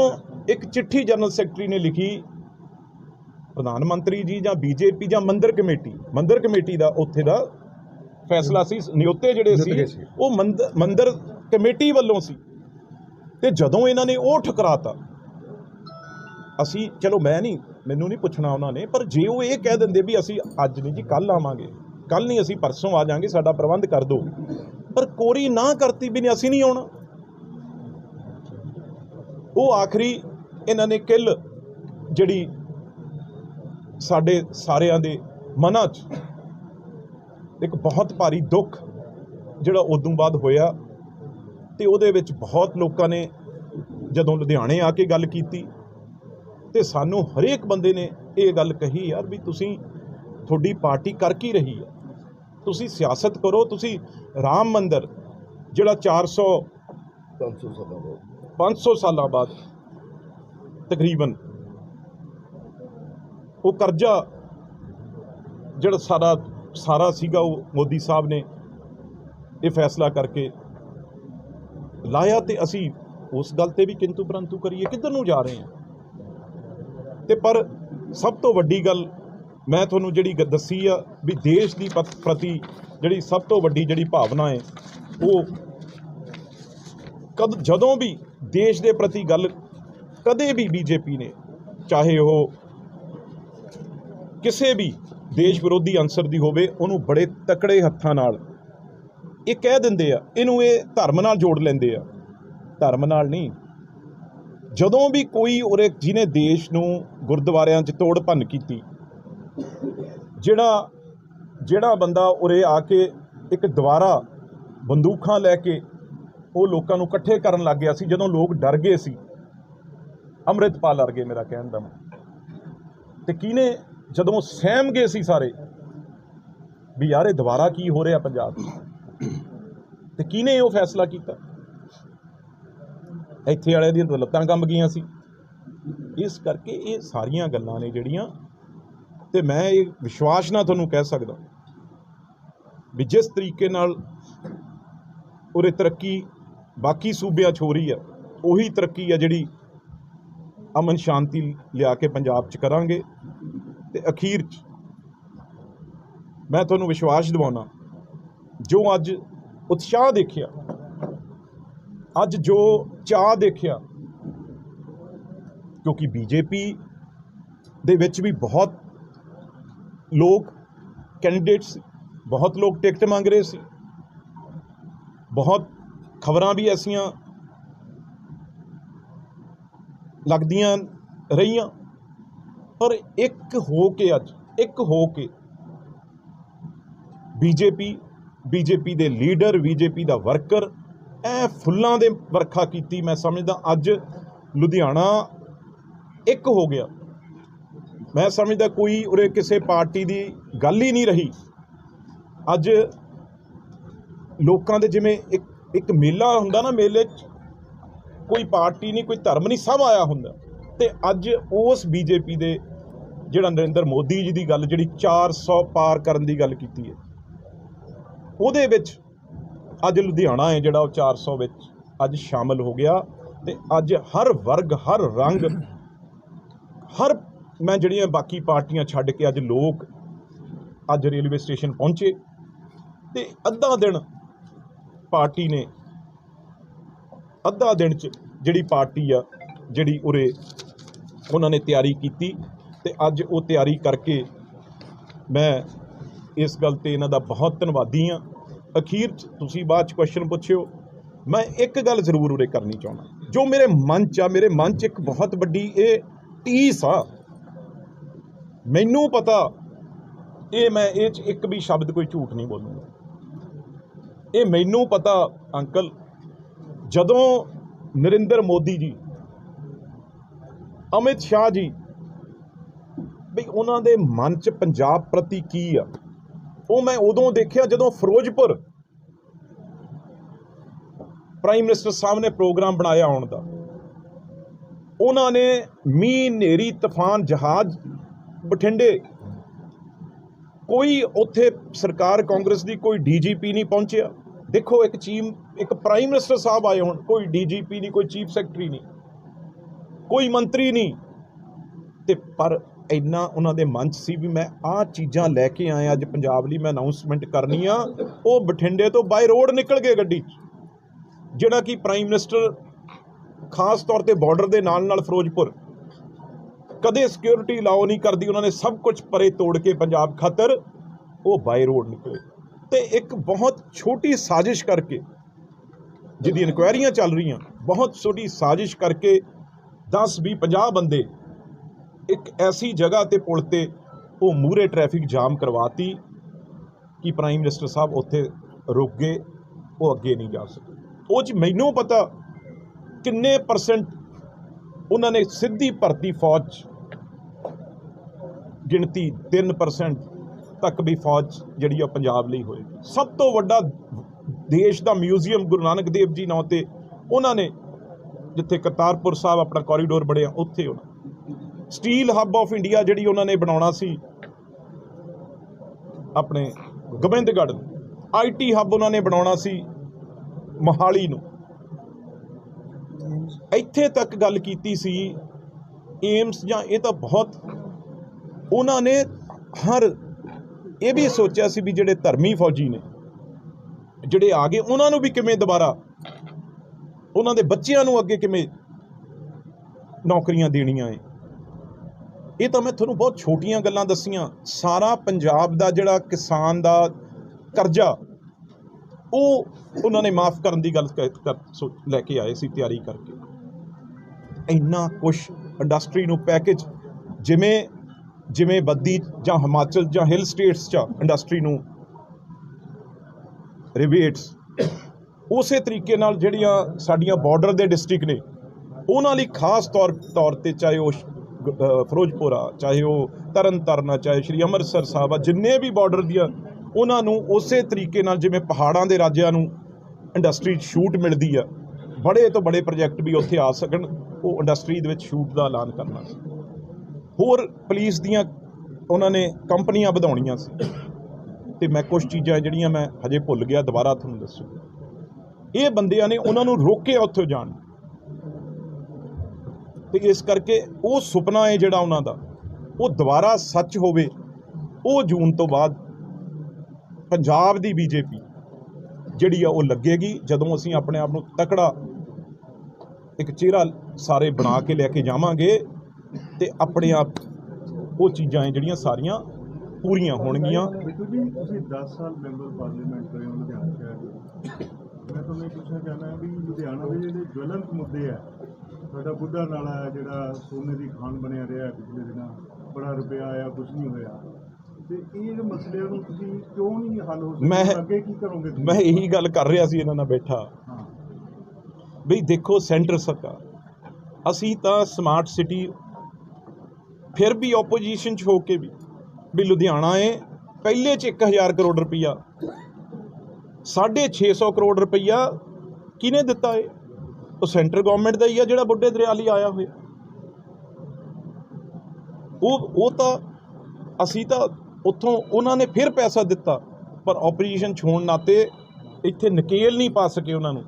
ਇੱਕ ਚਿੱਠੀ ਜਨਰਲ ਸੈਕਟਰੀ ਨੇ ਲਿਖੀ, ਪ੍ਰਧਾਨ ਮੰਤਰੀ ਜੀ ਜਾਂ ਬੀਜੇਪੀ ਜਾਂ ਮੰਦਰ ਕਮੇਟੀ ਮੰਦਰ ਕਮੇਟੀ ਦਾ, ਉੱਥੇ ਦਾ ਫੈਸਲਾ ਸੀ ਨਿਯੁਕਤੇ ਜਿਹੜੇ ਸੀ। ਉਹ ਮੰਦ- ਮੰਦਰ ਕਮੇਟੀ ਵੱਲੋਂ ਸੀ। ਤੇ ਜਦੋਂ ਇਹਨਾਂ ਨੇ ਉਹ ਠੁਕਰਾਤਾ ਅਸੀਂ ਚਲੋ ਮੈਂ ਨਹੀਂ ਮੈਨੂੰ ਨਹੀਂ ਪੁੱਛਣਾ ਉਹਨਾਂ ਨੇ ਪਰ ਜੇ ਉਹ ਇਹ ਕਹਿ ਦਿੰਦੇ ਵੀ ਅਸੀਂ ਅੱਜ ਨਹੀਂ ਜੀ ਕੱਲ ਆਵਾਂਗੇ ਕੱਲ ਨਹੀਂ ਅਸੀਂ ਪਰਸੋਂ ਆ ਜਾਾਂਗੇ ਸਾਡਾ ਪ੍ਰਬੰਧ ਕਰ ਦਿਓ। ਪਰ ਕੋਰੀ ਨਾ ਕਰਤੀ ਵੀ ਨਹੀਂ ਅਸੀਂ ਨਹੀਂ ਆਉਣਾ। ਉਹ ਆਖਰੀ ਇਹਨਾਂ ਨੇ ਕਿੱਲ ਜਿਹੜੀ ਸਾਡੇ ਸਾਰਿਆਂ ਦੇ ਮਨਾਂ 'ਚ ਇੱਕ ਬਹੁਤ ਭਾਰੀ ਦੁੱਖ ਜਿਹੜਾ ਉਦੋਂ ਬਾਅਦ ਹੋਇਆ ਤੇ ਉਹਦੇ ਵਿੱਚ ਬਹੁਤ ਲੋਕਾਂ ਨੇ ਜਦੋਂ ਲੁਧਿਆਣੇ ਆ ਕੇ ਗੱਲ ਕੀਤੀ ਤੇ ਸਾਨੂੰ ਹਰੇਕ ਬੰਦੇ ਨੇ ਇਹ ਗੱਲ ਕਹੀ ਯਾਰ ਵੀ ਤੁਸੀਂ ਤੁਹਾਡੀ ਪਾਰਟੀ ਕਰ ਕੀ ਰਹੀ ਹੈ। ਤੁਸੀਂ ਸਿਆਸਤ ਕਰੋ ਤੁਸੀਂ ਰਾਮ ਮੰਦਰ ਜਿਹੜਾ 400 500 ਸਾਲਾਂ ਬਾਅਦ। 500 ਸਾਲਾਂ ਬਾਅਦ ਤਕਰੀਬਨ ਉਹ ਕਰਜ਼ਾ ਜਿਹੜਾ ਸਾਰਾ ਸਾਰਾ ਸੀਗਾ ਉਹ ਮੋਦੀ ਸਾਹਿਬ ਨੇ ਇਹ ਫੈਸਲਾ ਕਰਕੇ ਲਾਇਆ ਤੇ ਅਸੀਂ ਉਸ ਗੱਲ ਤੇ ਵੀ ਕਿੰਤੂ ਪਰੰਤੂ ਕਰੀਏ, ਕਿੱਧਰ ਨੂੰ ਜਾ ਰਹੇ ਹਾਂ? ਤੇ ਪਰ ਸਭ ਤੋਂ ਵੱਡੀ ਗੱਲ ਮੈਂ ਤੁਹਾਨੂੰ ਜਿਹੜੀ ਗ- ਦੱਸੀ ਆ ਵੀ ਦੇਸ਼ ਦੀ ਪਤ- ਪ੍ਰਤੀ ਜਿਹੜੀ ਸਭ ਤੋਂ ਵੱਡੀ ਜਿਹੜੀ ਭਾਵਨਾ ਹੈ, ਉਹ ਕਦ, ਜਦੋਂ ਵੀ ਦੇਸ਼ ਦੇ ਪ੍ਰਤੀ ਗੱਲ ਕਦੇ ਵੀ ਬੀਜੇਪੀ ਨੇ, ਚਾਹੇ ਉਹ ਕਿਸੇ ਵੀ ਦੇਸ਼ ਵਿਰੋਧੀ ਅੰਸਰ ਦੀ ਹੋਵੇ, ਉਹਨੂੰ ਬੜੇ ਤਕੜੇ ਹੱਥਾਂ ਨਾਲ ਇਹ ਕਹਿ ਦਿੰਦੇ ਆ, ਇਹਨੂੰ ਇਹ ਧਰਮ ਨਾਲ ਜੋੜ ਲੈਂਦੇ ਆ ਧਰਮ ਨਾਲ ਨਹੀਂ ਜਦੋਂ ਵੀ ਕੋਈ ਉਰੇ ਜਿਹਨੇ ਦੇਸ਼ ਨੂੰ ਗੁਰਦੁਆਰਿਆਂ 'ਚ ਤੋੜ ਭੰਨ ਕੀਤੀ, ਜਿਹੜਾ ਜਿਹੜਾ ਬੰਦਾ ਉਰੇ ਆ ਕੇ ਇੱਕ ਦੁਬਾਰਾ ਬੰਦੂਕਾਂ ਲੈ ਕੇ ਉਹ ਲੋਕਾਂ ਨੂੰ ਇਕੱਠੇ ਕਰਨ ਲੱਗ ਗਿਆ ਸੀ, ਜਦੋਂ ਲੋਕ ਡਰ ਗਏ ਸੀ, ਅੰਮ੍ਰਿਤਪਾਲ ਅਰਗੇ ਮੇਰਾ ਕਹਿਣ ਦਾ ਮਤਲਬ। ਤੇ ਕਿਹਨੇ ਜਦੋਂ ਸਹਿਮ ਗਏ ਸੀ ਸਾਰੇ ਵੀ ਯਾਰ ਇਹ ਦੁਬਾਰਾ ਕੀ ਹੋ ਰਿਹਾ ਪੰਜਾਬ 'ਚ? ਤੇ ਕਿਹਨੇ ਉਹ ਫੈਸਲਾ ਕੀਤਾ? ਇੱਥੇ ਵਾਲੇ ਦੀਆਂ ਤਾਂ ਲੱਤਾਂ ਕੰਬ ਗਈਆਂ ਸੀ। ਇਸ ਕਰਕੇ ਇਹ ਸਾਰੀਆਂ ਗੱਲਾਂ ਨੇ ਜਿਹੜੀਆਂ, ਤੇ ਮੈਂ ਇਹ ਵਿਸ਼ਵਾਸ ਨਾਲ ਤੁਹਾਨੂੰ ਕਹਿ ਸਕਦਾ ਵੀ ਜਿਸ ਤਰੀਕੇ ਨਾਲ ਉਰੇ ਤਰੱਕੀ ਬਾਕੀ ਸੂਬਿਆਂ 'ਚ ਹੋ ਰਹੀ ਆ, ਉਹੀ ਤਰੱਕੀ ਆ ਜਿਹੜੀ ਅਮਨ ਸ਼ਾਂਤੀ ਲਿਆ ਕੇ ਪੰਜਾਬ 'ਚ ਕਰਾਂਗੇ। ਤੇ ਅਖੀਰ 'ਚ ਮੈਂ ਤੁਹਾਨੂੰ ਵਿਸ਼ਵਾਸ ਦਿਵਾਉਣਾ, ਜੋ ਅੱਜ ਉਤਸ਼ਾਹ ਦੇਖਿਆ, ਅੱਜ ਜੋ ਚਾਹ ਦੇਖਿਆ, ਕਿਉਂਕਿ ਬੀਜੇਪੀ ਦੇ ਵਿੱਚ ਵੀ ਬਹੁਤ ਲੋਕ ਕੈਂਡੀਡੇਟਸ ਬਹੁਤ ਲੋਕ ਟਿਕਟ ਮੰਗ ਰਹੇ ਸੀ, ਬਹੁਤ ਖਬਰਾਂ ਵੀ ਐਸੀਆਂ ਲੱਗਦੀਆਂ ਰਹੀਆਂ। ਪਰ ਇੱਕ ਹੋ ਕੇ ਅੱਜ, ਇੱਕ ਹੋ ਕੇ ਬੀਜੇਪੀ ਬੀਜੇਪੀ ਦੇ ਲੀਡਰ, ਬੀਜੇਪੀ ਦਾ ਵਰਕਰ ਐ ਫੁੱਲਾਂ ਦੇ ਵਰਖਾ ਕੀਤੀ ਮੈਂ ਸਮਝਦਾ ਅੱਜ ਲੁਧਿਆਣਾ ਇੱਕ ਹੋ ਗਿਆ। ਮੈਂ ਸਮਝਦਾ ਕੋਈ ਉਰੇ ਕਿਸੇ ਪਾਰਟੀ ਦੀ ਗੱਲ ਹੀ ਨਹੀਂ ਰਹੀ। ਅੱਜ ਲੋਕਾਂ ਦੇ ਜਿਵੇਂ ਇੱਕ ਇੱਕ ਮੇਲਾ ਹੁੰਦਾ ਨਾ ਮੇਲੇ 'ਚ, ਕੋਈ ਪਾਰਟੀ ਨਹੀਂ, ਕੋਈ ਧਰਮ ਨਹੀਂ, ਸਭ ਆਇਆ ਹੁੰਦਾ। ਤੇ ਅੱਜ ਉਸ ਬੀਜੇਪੀ ਦੇ ਜਿਹੜਾ ਨਰਿੰਦਰ ਮੋਦੀ ਜੀ ਦੀ ਗੱਲ, ਜਿਹੜੀ 400 ਪਾਰ ਕਰਨ ਦੀ ਗੱਲ ਕੀਤੀ ਹੈ। ਉਹਦੇ ਵਿੱਚ ਅੱਜ ਲੁਧਿਆਣਾ ਹੈ ਜਿਹੜਾ ਉਹ 400 ਵਿੱਚ ਅੱਜ ਸ਼ਾਮਲ ਹੋ ਗਿਆ ਤੇ ਅੱਜ ਹਰ ਵਰਗ, ਹਰ ਰੰਗ, ਹਰ ਮੈਂ ਜਿਹੜੀਆਂ ਬਾਕੀ ਪਾਰਟੀਆਂ ਛੱਡ ਕੇ ਅੱਜ ਲੋਕ ਅੱਜ ਰੇਲਵੇ ਸਟੇਸ਼ਨ ਪਹੁੰਚੇ ਤੇ ਅੱਧਾ ਦਿਨ ਪਾਰਟੀ ਨੇ, ਅੱਧਾ ਦਿਨ ਚ ਜਿਹੜੀ ਪਾਰਟੀ ਆ, ਜਿਹੜੀ ਉਰੇ ਉਹਨਾਂ ਨੇ ਤਿਆਰੀ ਕੀਤੀ ਤੇ ਅੱਜ ਉਹ ਤਿਆਰੀ ਕਰਕੇ ਮੈਂ ਇਸ ਗੱਲ ਤੇ ਇਹਨਾਂ ਦਾ ਬਹੁਤ ਧੰਨਵਾਦੀ ਆ ਅਖੀਰ 'ਚ ਤੁਸੀਂ ਬਾਅਦ ਚ ਕੁਐਸਚਨ ਪੁੱਛਿਓ। ਮੈਂ ਇੱਕ ਗੱਲ ਜ਼ਰੂਰ ਉਰੇ ਕਰਨੀ ਚਾਹੁੰਦਾ। ਜੋ ਮੇਰੇ ਮਨ 'ਚ ਆ, ਮੇਰੇ ਮਨ 'ਚ ਇੱਕ ਬਹੁਤ ਵੱਡੀ ਇਹ ਟੀਸ ਆ। ਮੈਨੂੰ ਪਤਾ, ਇਹ ਮੈਂ ਇਹ 'ਚ ਇੱਕ ਵੀ ਸ਼ਬਦ ਕੋਈ ਝੂਠ ਨਹੀਂ ਬੋਲੂੰਗਾ। ਇਹ ਮੈਨੂੰ ਪਤਾ, ਅੰਕਲ, ਜਦੋਂ ਨਰਿੰਦਰ ਮੋਦੀ ਜੀ, ਅਮਿਤ ਸ਼ਾਹ ਜੀ ਬਈ ਉਹਨਾਂ ਦੇ ਮਨ 'ਚ ਪੰਜਾਬ ਪ੍ਰਤੀ ਕੀ ਆ? ਉਹ ਮੈਂ ਉਦੋਂ ਦੇਖਿਆ ਜਦੋਂ ਫਿਰੋਜ਼ਪੁਰ ਪ੍ਰਾਈਮ ਮਿਨਿਸਟਰ ਸਾਹਿਬ ਨੇ ਪ੍ਰੋਗਰਾਮ ਬਣਾਇਆ ਆਉਣ ਦਾ। ਉਹਨਾਂ ਨੇ ਮੀਂਹ ਨੇਰੀ ਤੂਫਾਨ, ਜਹਾਜ਼ ਬਠਿੰਡੇ। ਕੋਈ ਉੱਥੇ ਸਰਕਾਰ ਕਾਂਗਰਸ ਦੀ ਕੋਈ ਡੀਜੀਪੀ ਨਹੀਂ ਪਹੁੰਚਿਆ। ਦੇਖੋ ਇੱਕ ਚੀਮ, ਇੱਕ ਪ੍ਰਾਈਮ ਮਿਨਿਸਟਰ ਸਾਹਿਬ ਆਏ ਹੁਣ, ਕੋਈ ਡੀਜੀਪੀ ਨਹੀਂ, ਕੋਈ ਚੀਫ ਸੈਕਟਰੀ ਨਹੀਂ। ਕੋਈ ਮੰਤਰੀ ਨਹੀਂ। ਤੇ ਪਰ ਇੰਨਾ ਉਹਨਾਂ ਦੇ ਮਨ 'ਚ ਸੀ ਵੀ ਮੈਂ ਆਹ ਚੀਜ਼ਾਂ ਲੈ ਕੇ ਆਇਆ, ਅੱਜ ਪੰਜਾਬ ਲਈ ਮੈਂ ਅਨਾਉਂਸਮੈਂਟ ਕਰਨੀ ਆ ਉਹ ਬਠਿੰਡੇ ਤੋਂ ਬਾਈ ਰੋਡ ਨਿਕਲ ਗਏ ਗੱਡੀ 'ਚ। ਜਿਹੜਾ ਕਿ ਪ੍ਰਾਈਮ ਮਿਨਿਸਟਰ ਖਾਸ ਤੌਰ ਤੇ ਬਾਰਡਰ ਦੇ ਨਾਲ ਨਾਲ ਫਿਰੋਜ਼ਪੁਰ। ਕਦੇ ਸਿਕਿਉਰਿਟੀ ਲਾਓ ਨਹੀਂ ਕਰਦੀ, ਉਹਨਾਂ ਨੇ ਸਭ ਕੁਝ ਪਰੇ ਤੋੜ ਕੇ ਪੰਜਾਬ ਖਾਤਰ ਉਹ ਬਾਈ ਰੋਡ ਨਿਕਲੇ। ਤੇ ਇੱਕ ਬਹੁਤ ਛੋਟੀ ਸਾਜ਼ਿਸ਼ ਕਰਕੇ ਜਿਹਦੀ ਇਨਕੁਆਇਰੀਆਂ ਚੱਲ ਰਹੀਆਂ, ਬਹੁਤ ਛੋਟੀ ਸਾਜ਼ਿਸ਼ ਕਰਕੇ 10 20 50 ਬੰਦੇ ਇੱਕ ਐਸੀ ਜਗ੍ਹਾ ਤੇ ਪੁਲ ਤੇ ਉਹ ਮੂਰੇ ਟ੍ਰੈਫਿਕ ਜਾਮ ਕਰਵਾਤੀ ਕਿ ਪ੍ਰਾਈਮ ਮਿਨਿਸਟਰ ਸਾਹਿਬ ਉੱਥੇ ਰੁਕ ਗਏ, ਉਹ ਅੱਗੇ ਨਹੀਂ ਜਾ ਸਕੇ। ਉਹ ਚ ਮੈਨੂੰ ਪਤਾ ਕਿੰਨੇ ਪਰਸੈਂਟ ਉਹਨਾਂ ਨੇ ਸਿੱਧੀ ਭਰਤੀ ਫੌਜ 'ਚ ਗਿਣਤੀ 3% ਤੱਕ ਵੀ ਫੌਜ ਜਿਹੜੀ ਆ ਪੰਜਾਬ ਲਈ ਹੋਏਗੀ। ਸਭ ਤੋਂ ਵੱਡਾ ਦੇਸ਼ ਦਾ ਮਿਊਜ਼ੀਅਮ ਗੁਰੂ ਨਾਨਕ ਦੇਵ ਜੀ ਨਾਂ ਤੇ ਉਹਨਾਂ ਨੇ ਜਿੱਥੇ ਕਰਤਾਰਪੁਰ ਸਾਹਿਬ ਆਪਣਾ ਕੋਰੀਡੋਰ ਬਣਿਆ, ਉੱਥੇ ਉਹਨਾਂ ਸਟੀਲ ਹੱਬ ਆਫ ਇੰਡੀਆ ਜਿਹੜੀ ਉਹਨਾਂ ਨੇ ਬਣਾਉਣਾ ਸੀ ਆਪਣੇ ਗੋਬਿੰਦਗੜ੍ਹ ਆਈਟੀ ਹੱਬ ਉਹਨਾਂ ਨੇ ਬਣਾਉਣਾ ਸੀ ਮੋਹਾਲੀ ਨੂੰ। ਇੱਥੇ ਤੱਕ ਗੱਲ ਕੀਤੀ ਸੀ ਏਮਸ ਜਾਂ ਇਹ ਤਾਂ ਬਹੁਤ ਉਹਨਾਂ ਨੇ ਹਰ ਇਹ ਵੀ ਸੋਚਿਆ ਸੀ ਵੀ ਜਿਹੜੇ ਧਰਮੀ ਫੌਜੀ ਨੇ, ਜਿਹੜੇ ਆ ਗਏ, ਉਹਨਾਂ ਨੂੰ ਵੀ ਕਿਵੇਂ ਦੁਬਾਰਾ ਉਹਨਾਂ ਦੇ ਬੱਚਿਆਂ ਨੂੰ ਅੱਗੇ ਕਿਵੇਂ ਨੌਕਰੀਆਂ ਦੇਣੀਆਂ ਏ ਇਹ ਤਾਂ ਮੈਂ ਤੁਹਾਨੂੰ ਬਹੁਤ ਛੋਟੀਆਂ ਗੱਲਾਂ ਦੱਸੀਆਂ। ਸਾਰਾ ਪੰਜਾਬ ਦਾ ਜਿਹੜਾ ਕਿਸਾਨ ਦਾ ਕਰਜ਼ਾ, ਉਹ ਉਹਨਾਂ ਨੇ ਮਾਫ ਕਰਨ ਦੀ ਗੱਲ ਕਰ- ਸੋ- ਲੈ ਕੇ ਆਏ ਸੀ, ਤਿਆਰੀ ਕਰਕੇ। ਇੰਨਾ ਕੁਛ ਇੰਡਸਟਰੀ ਨੂੰ ਪੈਕੇਜ ਜਿਵੇਂ ਜਿਵੇਂ ਬੱਦੀ ਜਾਂ ਹਿਮਾਚਲ ਜਾਂ ਹਿਲ ਸਟੇਟਸ 'ਚ ਇੰਡਸਟਰੀ ਨੂੰ ਰਿਬੇਟਸ ਉਸੇ ਤਰੀਕੇ ਨਾਲ ਜਿਹੜੀਆਂ ਸਾਡੀਆਂ ਬਾਰਡਰ ਦੇ ਡਿਸਟ੍ਰਿਕਟ ਨੇ, ਉਹਨਾਂ ਲਈ ਖਾਸ ਤੌਰ ਤੌਰ ਤੇ ਚਾਹੇ ਉਹ ਫਿਰੋਜ਼ਪੁਰ ਆ, ਚਾਹੇ ਉਹ ਤਰਨਤਾਰਨ ਆ, ਚਾਹੇ ਸ਼੍ਰੀ ਅੰਮ੍ਰਿਤਸਰ ਸਾਹਿਬ ਆ, ਜਿੰਨੇ ਵੀ ਬਾਰਡਰ ਦੀਆਂ ਉਹਨਾਂ ਨੂੰ ਉਸੇ ਤਰੀਕੇ ਨਾਲ ਜਿਵੇਂ ਪਹਾੜਾਂ ਦੇ ਰਾਜਿਆਂ ਨੂੰ ਇੰਡਸਟਰੀ ਸ਼ੂਟ ਮਿਲਦੀ ਆ, ਬੜੇ ਤੋਂ ਬੜੇ ਪ੍ਰੋਜੈਕਟ ਵੀ ਉੱਥੇ ਆ ਸਕਣ, ਉਹ ਇੰਡਸਟਰੀ ਦੇ ਵਿੱਚ ਸ਼ੂਟ ਦਾ ਐਲਾਨ ਕਰਨਾ ਸੀ। ਹੋਰ ਪੁਲਿਸ ਦੀਆਂ ਉਹਨਾਂ ਨੇ ਕੰਪਨੀਆਂ ਵਧਾਉਣੀਆਂ ਸੀ। ਤੇ ਮੈਂ ਕੁਝ ਚੀਜ਼ਾਂ ਜਿਹੜੀਆਂ ਮੈਂ ਹਜੇ ਭੁੱਲ ਗਿਆ, ਦੁਬਾਰਾ ਤੁਹਾਨੂੰ ਦੱਸੂਗਾ ਇਹ ਬੰਦਿਆਂ ਨੇ ਉਹਨਾਂ ਨੂੰ ਰੋਕਿਆ ਉੱਥੋਂ ਜਾਣ ਤੇ ਇਸ ਕਰਕੇ ਉਹ ਸੁਪਨਾ ਹੈ ਜਿਹੜਾ ਉਹਨਾਂ ਦਾ, ਉਹ ਦੁਬਾਰਾ ਸੱਚ ਹੋਵੇ, ਉਹ ਜੂਨ ਤੋਂ ਬਾਅਦ ਪੰਜਾਬ ਦੀ ਬੀਜੇਪੀ ਜਿਹੜੀ ਆ ਉਹ ਲੱਗੇਗੀ, ਜਦੋਂ ਅਸੀਂ ਆਪਣੇ ਆਪ ਨੂੰ ਤਕੜਾ ਇੱਕ ਚਿਹਰਾ ਸਾਰੇ ਬਣਾ ਕੇ ਲੈ ਕੇ ਜਾਵਾਂਗੇ ਤੇ ਆਪਣੇ ਆਪ ਉਹ ਚੀਜ਼ਾਂ ਹੈ ਜਿਹੜੀਆਂ ਸਾਰੀਆਂ ਪੂਰੀਆਂ ਹੋਣਗੀਆਂ। ਬਿੱਟੂ ਜੀ, ਤੁਸੀਂ 10 ਸਾਲ ਮੈਂਬਰ ਪਾਰਲੀਮੈਂਟ ਰਹੇ ਹੋ ਲੁਧਿਆਣਾ ਸ਼ਹਿਰ ਦੇ। ਮੈਂ ਤੁਹਾਨੂੰ ਇਹ ਪੁੱਛਣਾ ਚਾਹੁੰਦਾ ਵੀ ਲੁਧਿਆਣਾ ਦੇ ਜਿਹੜੇ ਜਵਲੰਤ ਮੁੱਦੇ ਆ ਸਾਡਾ ਬੁੱਢਾ ਨਾਲਾ ਹੈ ਜਿਹੜਾ ਸੋਨੇ ਦੀ ਖਾਨ ਬਣਿਆ ਰਿਹਾ ਪਿਛਲੇ ਦਿਨਾਂ। ਬੜਾ ਰੁਪਇਆ ਆਇਆ ਕੁਝ ਨਹੀਂ ਹੋਇਆ। ਤੇ ਇਹ ਜਿਹੜੇ ਮਸਲਿਆਂ ਨੂੰ ਤੁਸੀਂ ਕਿਉਂ ਨਹੀਂ ਹੱਲ ਹੋ ਮੈਂ- ਸਕਦੇ ਅੱਗੇ ਕੀ ਕਰੋਗੇ? ਮੈਂ ਇਹੀ ਗੱਲ ਕਰ ਰਿਹਾ ਸੀ ਇਹਨਾਂ ਨਾਲ ਬੈਠਾ। ਬਈ ਦੇਖੋ ਸੈਂਟਰ ਸਰਕਾਰ ਅਸੀਂ ਤਾਂ ਸਮਾਰਟ ਸਿਟੀ ਫਿਰ ਵੀ ਆਪੋਜੀਸ਼ਨ 'ਚ ਹੋ ਕੇ ਵੀ ਵੀ ਲੁਧਿਆਣਾ ਏ ਪਹਿਲੇ 'ਚ 1000 ਕਰੋੜ ਰੁਪਈਆ। 650 ਕਰੋੜ ਰੁਪਈਆ ਕਿਹਨੇ ਦਿੱਤਾ ਏ? ਉਹ ਸੈਂਟਰ ਗਵਰਨਮੈਂਟ ਦਾ ਹੀ ਆ ਜਿਹੜਾ ਬੁੱਢੇ ਦਰਿਆ ਲਈ ਆਇਆ ਹੋਇਆ। ਉਹ ਉਹ ਤਾਂ ਅਸੀਂ ਤਾਂ ਉੱਥੋਂ ਉਹਨਾਂ ਨੇ ਫਿਰ ਪੈਸਾ ਦਿੱਤਾ, ਪਰ ਆਪੋਜੀਸ਼ਨ 'ਚ ਨਾਤੇ ਇੱਥੇ ਨਕੇਲ ਨਹੀਂ ਪਾ ਸਕੇ ਉਹਨਾਂ ਨੂੰ।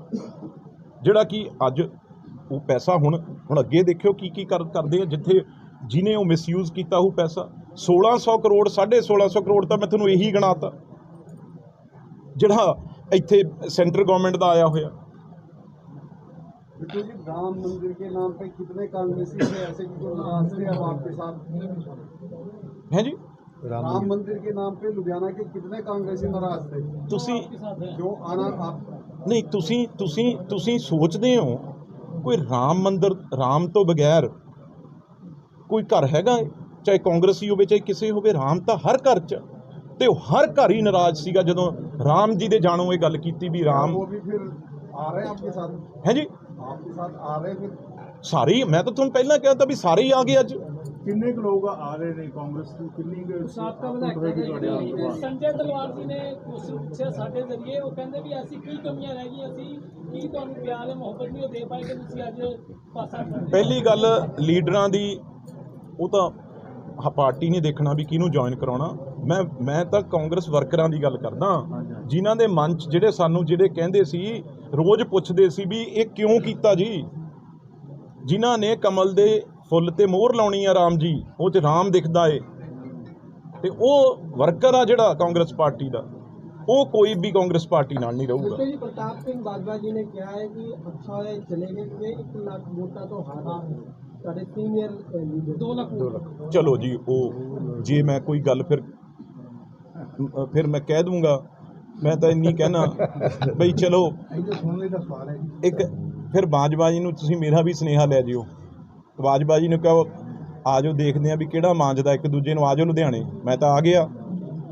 ਜਿਹੜਾ ਕਿ ਅੱਜ ਉਹ ਪੈਸਾ ਹੁਣ ਹੁਣ ਅੱਗੇ ਦੇਖਿਓ ਕੀ ਕੀ ਕਰ, ਕਰਦੇ ਆ, ਜਿੱਥੇ ਜਿਨੇ ਉਹ ਮਿਸਯੂਜ਼ ਕੀਤਾ ਉਹ ਪੈਸਾ। 1600 ਕਰੋੜ 1650 ਕਰੋੜ ਤਾਂ ਮੈਂ ਤੁਹਾਨੂੰ ਇਹੀ ਗਣਾਤਾ। ਜਿਹੜਾ ਇੱਥੇ ਸੈਂਟਰ ਗਵਰਨਮੈਂਟ ਦਾ ਆਇਆ ਹੋਇਆ। बिट्टू जी राम मंदिर के नाम पे कितने कांग्रेसी थे ऐसे कि जो नाराज थे अब आपके साथ ਹੈ ਜੀ राम मंदिर के नाम पे लुधियाना के कितने कांग्रेसी नाराज थे ਤੁਸੀਂ जो आना आप ਨਹੀਂ ਤੁਸੀਂ ਤੁਸੀਂ ਤੁਸੀਂ ਸੋਚਦੇ ਹੋ ਕੋਈ ਰਾਮ ਮੰਦਰ ਰਾਮ ਤੋਂ ਬਗੈਰ ਕੋਈ ਘਰ ਹੈਗਾ ਹੈ? ਚਾਹੇ ਕਾਂਗਰਸੀ ਹੋਵੇ ਚਾਹੇ ਕਿਸੇ ਹੋਵੇ ਰਾਮ ਤਾਂ ਹਰ ਘਰ 'ਚ ਤੇ ਉਹ ਹਰ ਘਰ ਹੀ ਨਾਰਾਜ਼ ਸੀਗਾ ਜਦੋਂ ਰਾਮ ਜੀ ਦੇ ਜਾਣੋਂ ਇਹ ਗੱਲ ਕੀਤੀ ਵੀ ਰਾਮ वो भी फिर आ रहे हैं आपके साथ ਹੈ ਜੀ आपके साथ आ रहे हैं फिर ਸਾਰੇ ਹੀ ਮੈਂ ਤਾਂ ਤੁਹਾਨੂੰ ਪਹਿਲਾਂ ਕਿਹਾ ਤਾਂ ਵੀ ਸਾਰੇ ਹੀ ਆ ਗਏ ਅੱਜ ਕਿੰਨੇ ਕੁ ਲੋਕ ਆ ਰਹੇ ਨੇ ਕਾਂਗਰਸ ਤੋਂ ਕਿੰਨੀ ਕੁ ਸਾਬਕਾ ਹੋਏਗੀ ਤੁਹਾਡੇ ਆਉਣ ਤੋਂ ਵਿਧਾਇਕ ਬਾਅਦ? ਸੰਜੇ ਤਲਵਾਰ ਜੀ ਨੇ ਕੁਐਸਚਨ ਪੁੱਛਿਆ ਸਾਡੇ ਜ਼ਰੀਏ ਉਹ ਕਹਿੰਦੇ ਵੀ ਐਸੀ ਕੀ ਕਮੀਆਂ ਰਹਿ ਗਈਆਂ ਸੀ ਕੀ ਤੁਹਾਨੂੰ ਪਿਆਰ ਹੈ ਮੁਹੱਬਤ ਨਹੀਂ ਉਹ ਦੇ ਪਾਏ ਕਿ ਤੁਸੀਂ ਅੱਜ ਪਾਸਾ ਛੱਡ ਦਿੱਤਾ? ਪਹਿਲੀ ਗੱਲ ਲੀਡਰਾਂ ਦੀ ਉਹ ਤਾਂ ਹ- ਪਾਰਟੀ ਨੇ ਦੇਖਣਾ ਵੀ ਕਿਹਨੂੰ ਜੁਆਇਨ ਕਰਾਉਣਾ ਮੈਂ ਮੈਂ ਤਾਂ ਕਾਂਗਰਸ ਵਰਕਰਾਂ ਦੀ ਗੱਲ ਕਰਦਾ ਜਿਨ੍ਹਾਂ ਦੇ ਮਨ 'ਚ ਜਿਹੜੇ ਸਾਨੂੰ ਜਿਹੜੇ ਕਹਿੰਦੇ ਸੀ ਰੋਜ਼ ਪੁੱਛਦੇ ਸੀ ਵੀ ਇਹ ਕਿਉਂ ਕੀਤਾ ਜੀ? ਜਿਨ੍ਹਾਂ ਨੇ ਕਮਲ ਦੇ ਫੁੱਲ ਤੇ ਮੋਹਰ ਲਾਉਣੀ ਆ ਰਾਮ ਜੀ ਉਹ ਤੇ ਰਾਮ ਦਿਖਦਾ ਏ। ਤੇ ਉਹ ਵਰਕਰ ਆ ਜਿਹੜਾ ਕਾਂਗਰਸ ਪਾਰਟੀ ਦਾ ਉਹ ਕੋਈ ਵੀ ਕਾਂਗਰਸ ਪਾਰਟੀ ਨਾਲ ਨਹੀਂ ਰਹੂਗਾ। ਜੀ ਪ੍ਰਤਾਪ ਸਿੰਘ ਬਾਜਵਾ ਜੀ ਨੇ ਕਿਹਾ ਹੈ ਕਿ ਅੱਛਾ ਚਲੇ ਗਏ ਕਿ 1 ਲੱਖ ਵੋਟਾਂ ਤੋਂ ਹਾਰਾ ਸਾਡੇ ਸੀਨੀਅਰ 2 2 ਲੱਖ ਚਲੋ ਜੀ ਉਹ ਜੇ ਮੈਂ ਕੋਈ ਗੱਲ ਫਿਰ ਫਿਰ ਮੈਂ ਕਹਿ ਦੂੰਗਾ ਮੈਂ ਤਾਂ ਇੰਨੀ ਕਹਿਣਾ ਬਈ ਚਲੋ ਇੱਕ ਫਿਰ ਬਾਜਬਾਜੀ ਨੂੰ ਤੁਸੀਂ ਮੇਰਾ ਵੀ ਸਨੇਹਾ ਲੈ ਜਿਓ। ਬਾਜਬਾਜੀ ਨੂੰ ਕਹੋ ਆਜੋ ਦੇਖਦੇ ਆ ਵੀ ਕਿਹੜਾ ਮਾਂਜਦਾ ਇੱਕ ਦੂਜੇ ਨੂੰ ਆਜੋ ਲੁਧਿਆਣੇ। ਮੈਂ ਤਾਂ ਆ ਗਿਆ।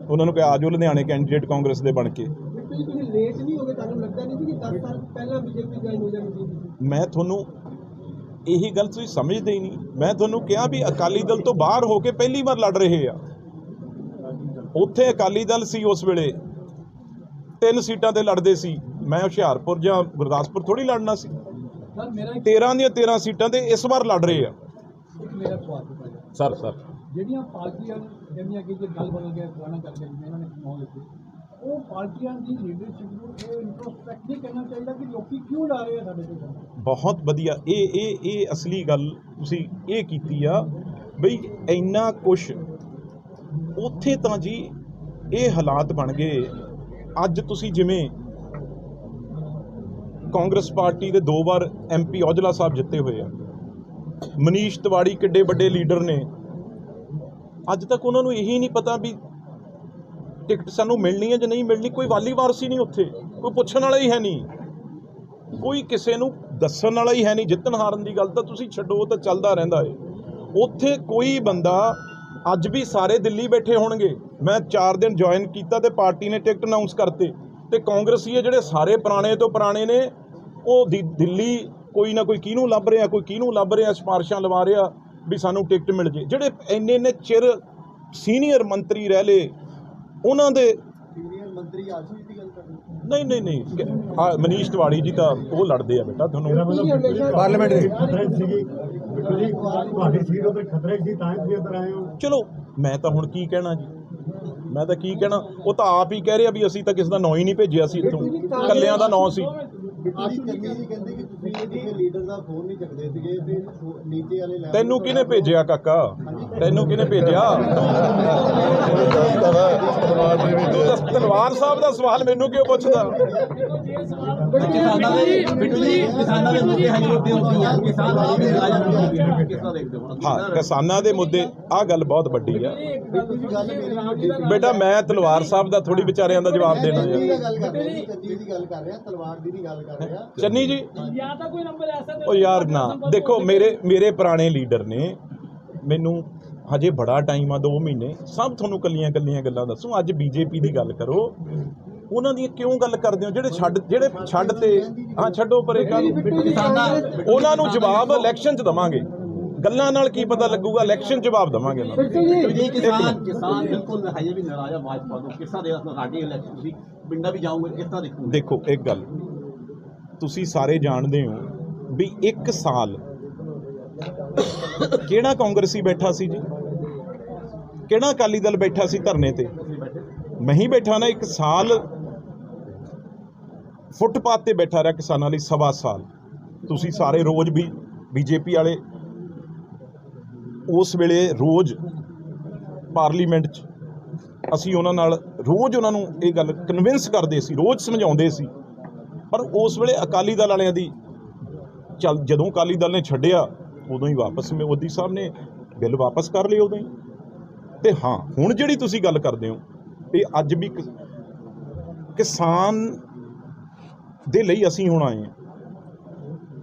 ਉਹਨਾਂ ਨੂੰ ਕਿ ਆਜੋ ਲੁਧਿਆਣੇ ਕੈਂਡੀਡੇਟ ਕਾਂਗਰਸ ਦੇ ਬਣ ਕੇ। ਮੈਂ ਤੁਹਾਨੂੰ ਇਹੀ ਗੱਲ ਤੁਸੀਂ ਸਮਝਦੇ ਹੀ ਨਹੀਂ। ਮੈਂ ਤੁਹਾਨੂੰ ਕਿਹਾ ਵੀ ਅਕਾਲੀ ਦਲ ਤੋਂ ਬਾਹਰ ਹੋ ਕੇ ਪਹਿਲੀ ਵਾਰ ਲੜ ਰਹੇ ਆ। ਉੱਥੇ ਅਕਾਲੀ ਦਲ ਸੀ ਉਸ ਵੇਲੇ। ਤਿੰਨ ਸੀਟਾਂ ਤੇ ਲੜਦੇ ਸੀ। ਮੈਂ ਹੁਸ਼ਿਆਰਪੁਰ ਜਾਂ ਗੁਰਦਾਸਪੁਰ ਥੋੜੀ ਲੜਨਾ ਸੀ। ਸਰ ਮੇਰਾ ਇੱਕ 13 ਦੀਆਂ 13 ਸੀਟਾਂ ਤੇ ਇਸ ਵਾਰ ਲੜ ਰਹੇ ਆ। Sir sir. ਜਿਹੜੀਆਂ ਪਾਰਟੀਆਂ ਜਿਹੜੀਆਂ ਕਿ ਜੇ ਗੱਲ ਬਦਲ ਗਿਆ ਪੁਰਾਣਾ ਕਰ ਗਿਆ ਜਿਵੇਂ ਇਹਨਾਂ ਨੇ ਕਮਾਉ ਦਿੱਤੀ ਉਹ ਪਾਰਟੀਆਂ ਦੀ ਲੀਡਰਸ਼ਿਪ ਨੂੰ ਇਹ ਇੰਟਰੋਸਪੈਕਟ ਨਹੀਂ ਕਰਨਾ ਚਾਹੀਦਾ ਕਿ ਲੋਕੀ ਕਿਉਂ ਲਾ ਰਹੇ ਆ ਸਾਡੇ ਤੇ ਬਹੁਤ ਵਧੀਆ। ਇਹ ਇਹ ਇਹ ਅਸਲੀ ਗੱਲ ਤੁਸੀਂ ਇਹ ਕੀਤੀ ਆ ਬਈ ਇੰਨਾ ਕੁਛ ਉੱਥੇ ਤਾਂ ਜੀ ਇਹ ਹਾਲਾਤ ਬਣ ਗਏ। ਅੱਜ ਤੁਸੀਂ ਜਿਵੇਂ ਕਾਂਗਰਸ ਪਾਰਟੀ ਦੇ ਦੋ ਵਾਰ ਐਮਪੀ ਔਜਲਾ ਸਾਹਿਬ ਜਿੱਤੇ ਹੋਏ ਆ। ਮਨੀਸ਼ ਤਿਵਾੜੀ ਕਿੱਡੇ ਵੱਡੇ ਲੀਡਰ ਨੇ। ਅੱਜ ਤੱਕ ਉਹਨਾਂ ਨੂੰ ਇਹੀ ਨਹੀਂ ਪਤਾ ਵੀ ਟਿਕਟ ਸਾਨੂੰ ਮਿਲਣੀ ਹੈ ਜਾਂ ਨਹੀਂ ਮਿਲਣੀ। ਕੋਈ ਵਾਲੀ ਵਾਰਸ ਹੀ ਨਹੀਂ ਉੱਥੇ। ਕੋਈ ਪੁੱਛਣ ਵਾਲਾ ਹੀ ਹੈ ਨਹੀਂ। ਕੋਈ ਕਿਸੇ ਨੂੰ ਦੱਸਣ ਵਾਲਾ ਹੀ ਹੈ ਨਹੀਂ। ਜਿੱਤਣ ਹਾਰਨ ਦੀ ਗੱਲ ਤਾਂ ਤੁਸੀਂ ਛੱਡੋ ਤਾਂ ਚੱਲਦਾ ਰਹਿੰਦਾ ਏ। ਉੱਥੇ ਕੋਈ ਬੰਦਾ ਅੱਜ ਵੀ ਸਾਰੇ ਦਿੱਲੀ ਬੈਠੇ ਹੋਣਗੇ। ਮੈਂ 4 ਦਿਨ ਜੁਆਇਨ ਕੀਤਾ ਤੇ ਪਾਰਟੀ ਨੇ ਟਿਕਟ ਅਨਾਉਂਸ ਕਰਤੇ। ਤੇ ਕਾਂਗਰਸੀ ਜਿਹੜੇ ਸਾਰੇ ਪੁਰਾਣੇ ਤੋਂ ਪੁਰਾਣੇ ਨੇ ਉਹ ਦਿ- ਦਿੱਲੀ ਕੋਈ ਨਾ ਕੋਈ ਕਿਹਨੂੰ ਲੱਭ ਰਿਹਾ ਕੋਈ ਕਿਹਨੂੰ ਲੱਭ ਰਿਹਾ ਸਿਫਾਰਿਸ਼ਾਂ ਲਵਾ ਰਿਹਾ ਵੀ ਸਾਨੂੰ ਟਿਕਟ ਮਿਲ ਜੇ। ਜਿਹੜੇ ਇੰਨੇ ਇੰਨੇ ਚਿਰ ਸੀਨੀਅਰ ਮੰਤਰੀ ਰਹਿ ਲਏ ਉਹਨਾਂ ਦੇ ਸੀਨੀਅਰ ਮੰਤਰੀ ਆਸ਼ੂ ਦੀ ਗੱਲ ਕਰ ਰਹੇ ਨਹੀਂ ਨਹੀਂ ਨਹੀਂ। ਮਨੀਸ਼ ਤਿਵਾੜੀ ਜੀ ਤਾਂ ਉਹ ਲੜਦੇ ਆ ਬੇਟਾ ਤੁਹਾਨੂੰ ਪਾਰਲੀਮੈਂਟ ਖਤਰੇ 'ਚ ਸੀਗੀ ਬਿੱਟੂ ਜੀ ਤੁਹਾਡੀ ਸੀਟ ਉਧਰ ਖਤਰੇ 'ਚ ਸੀ ਤਾਂ ਹੀ ਤੁਸੀਂ ਉੱਧਰ ਆਏ ਹੋ। ਚਲੋ ਮੈਂ ਤਾਂ ਹੁਣ ਕੀ ਕਹਿਣਾ ਜੀ? ਮੈਂ ਤਾਂ ਕੀ ਕਹਿਣਾ? ਉਹ ਤਾਂ ਆਪ ਹੀ ਕਹਿ ਰਿਹਾ ਵੀ ਅਸੀਂ ਤਾਂ ਕਿਸੇ ਦਾ ਨਾਂ ਹੀ ਨਹੀਂ ਭੇਜਿਆ ਸੀ ਇੱਥੋਂ। ਕੱਲਿਆਂ ਦਾ ਨਾਂ ਸੀ। ਬਿੱਟੂ ਜੀ ਚੰਨੀ ਜੀ ਕਹਿੰਦੇ ਕਿ ਤੁਸੀਂ ਕਿਸੇ ਲੀਡਰ ਦਾ ਫੋਨ ਨਹੀਂ ਚੱਕਦੇ ਸੀਗੇ ਤੇ ਨੀਚੇ ਵਾਲੇ ਲੈਵਲ ਤੈਨੂੰ ਕਿਹਨੇ ਭੇਜਿਆ ਕਾਕਾ? ਤੈਨੂੰ ਕਿਹਨੇ ਭੇਜਿਆ? ਤਲਵਾਰ ਸਾਹਿਬ ਦਾ ਸਵਾਲ ਮੈਨੂੰ ਕਿਉਂ ਪੁੱਛਦਾ? ਹਾਂ ਕਿਸਾਨਾਂ ਦੇ ਮੁੱਦੇ ਆ ਗੱਲ ਬਹੁਤ ਵੱਡੀ ਆ। ਬੇਟਾ ਮੈਂ ਤਲਵਾਰ ਸਾਹਿਬ ਦਾ ਥੋੜੀ ਵਿਚਾਰਿਆਂ ਦਾ ਜਵਾਬ ਦੇਣਾ ਹੈ ਚੰਨੀ ਜੀ ਉਹ ਯਾਰ ਨਾ ਦੇਖੋ ਮੇਰੇ ਮੇਰੇ ਪੁਰਾਣੇ ਲੀਡਰ ਨੇ ਮੈਨੂੰ ਹਜੇ ਬੜਾ ਟਾਈਮ ਆ 2 ਮਹੀਨੇ ਸਭ ਤੁਹਾਨੂੰ ਕੱਲੀਆਂ ਕੱਲੀਆਂ ਗੱਲਾਂ ਦੱਸੂ ਅੱਜ ਬੀਜੇਪੀ ਦੀ ਗੱਲ ਕਰੋ। ਉਹਨਾਂ ਦੀ ਕਿਉਂ ਗੱਲ ਕਰਦੇ ਹੋ? ਜਿਹੜੇ ਛੱਡ ਜਿਹੜੇ ਛੱਡ ਤੇ ਹਾਂ ਛੱਡੋ ਪਰੇ ਕੱਲ ਕਿਸਾਨਾਂ ਉਹਨਾਂ ਨੂੰ ਜਵਾਬ ਇਲੈਕਸ਼ਨ 'ਚ ਦਵਾਂਗੇ। ਗੱਲਾਂ ਨਾਲ ਕੀ ਪਤਾ ਲੱਗੂਗਾ? ਇਲੈਕਸ਼ਨ ਜਵਾਬ ਦਵਾਂਗੇ ਜੀ। ਕਿਸਾਨ ਕਿਸਾਨ ਬਿਲਕੁਲ ਹਜੇ ਵੀ ਨਾਰਾਜ਼ ਆ ਭਾਜਪਾ ਤੋਂ। ਕਿਸ ਤਰ੍ਹਾਂ ਦੇ ਸਾਡੇ ਇਲੈਕਸ਼ਨ ਤੁਸੀਂ ਪਿੰਡਾਂ ਵੀ ਜਾਓਗੇ ਕਿਸ ਤਰ੍ਹਾਂ ਦੇਖੋਗੇ। ਦੇਖੋ ਇੱਕ ਗੱਲ। ਤੁਸੀਂ ਸਾਰੇ ਜਾਣਦੇ ਹੋ ਵੀ ਇੱਕ ਸਾਲ ਕਿਹੜਾ ਕਾਂਗਰਸੀ ਬੈਠਾ ਸੀ ਜੀ? ਕਿਹੜਾ ਅਕਾਲੀ ਦਲ ਬੈਠਾ ਸੀ ਧਰਨੇ ਤੇ? ਮੈਂ ਹੀ ਬੈਠਾ ਨਾ ਇੱਕ ਸਾਲ ਫੁੱਟਪਾਥ ਤੇ ਬੈਠਾ ਰਿਹਾ ਕਿਸਾਨਾਂ ਲਈ ਸਵਾ ਸਾਲ। ਤੁਸੀਂ ਸਾਰੇ ਰੋਜ਼ ਵੀ ਬੀਜੇਪੀ ਵਾਲੇ ਉਸ ਵੇਲੇ ਰੋਜ਼ ਪਾਰਲੀਮੈਂਟ 'ਚ ਅਸੀਂ ਉਹਨਾਂ ਨਾਲ ਰੋਜ਼ ਉਹਨਾਂ ਨੂੰ ਇਹ ਗੱਲ ਕਨਵਿੰਸ ਕਰਦੇ ਸੀ, ਰੋਜ਼ ਸਮਝਾਉਂਦੇ ਸੀ। ਪਰ ਉਸ ਵੇਲੇ ਅਕਾਲੀ ਦਲ ਵਾਲਿਆਂ ਦੀ ਚੱਲ ਜਦੋਂ ਅਕਾਲੀ ਦਲ ਨੇ ਛੱਡਿਆ, ਉਦੋਂ ਹੀ ਵਾਪਸ ਮੋਦੀ ਸਾਹਿਬ ਨੇ ਬਿੱਲ ਵਾਪਸ ਕਰ ਲਏ ਉਦੋਂ ਹੀ। ਤੇ ਹਾਂ, ਹੁਣ ਜਿਹੜੀ ਤੁਸੀਂ ਗੱਲ ਕਰਦੇ ਹੋ ਇਹ ਅੱਜ ਵੀ ਕਿਸਾਨ ਦੇ ਲਈ ਅਸੀਂ ਹੁਣ ਆਏ ਹਾਂ।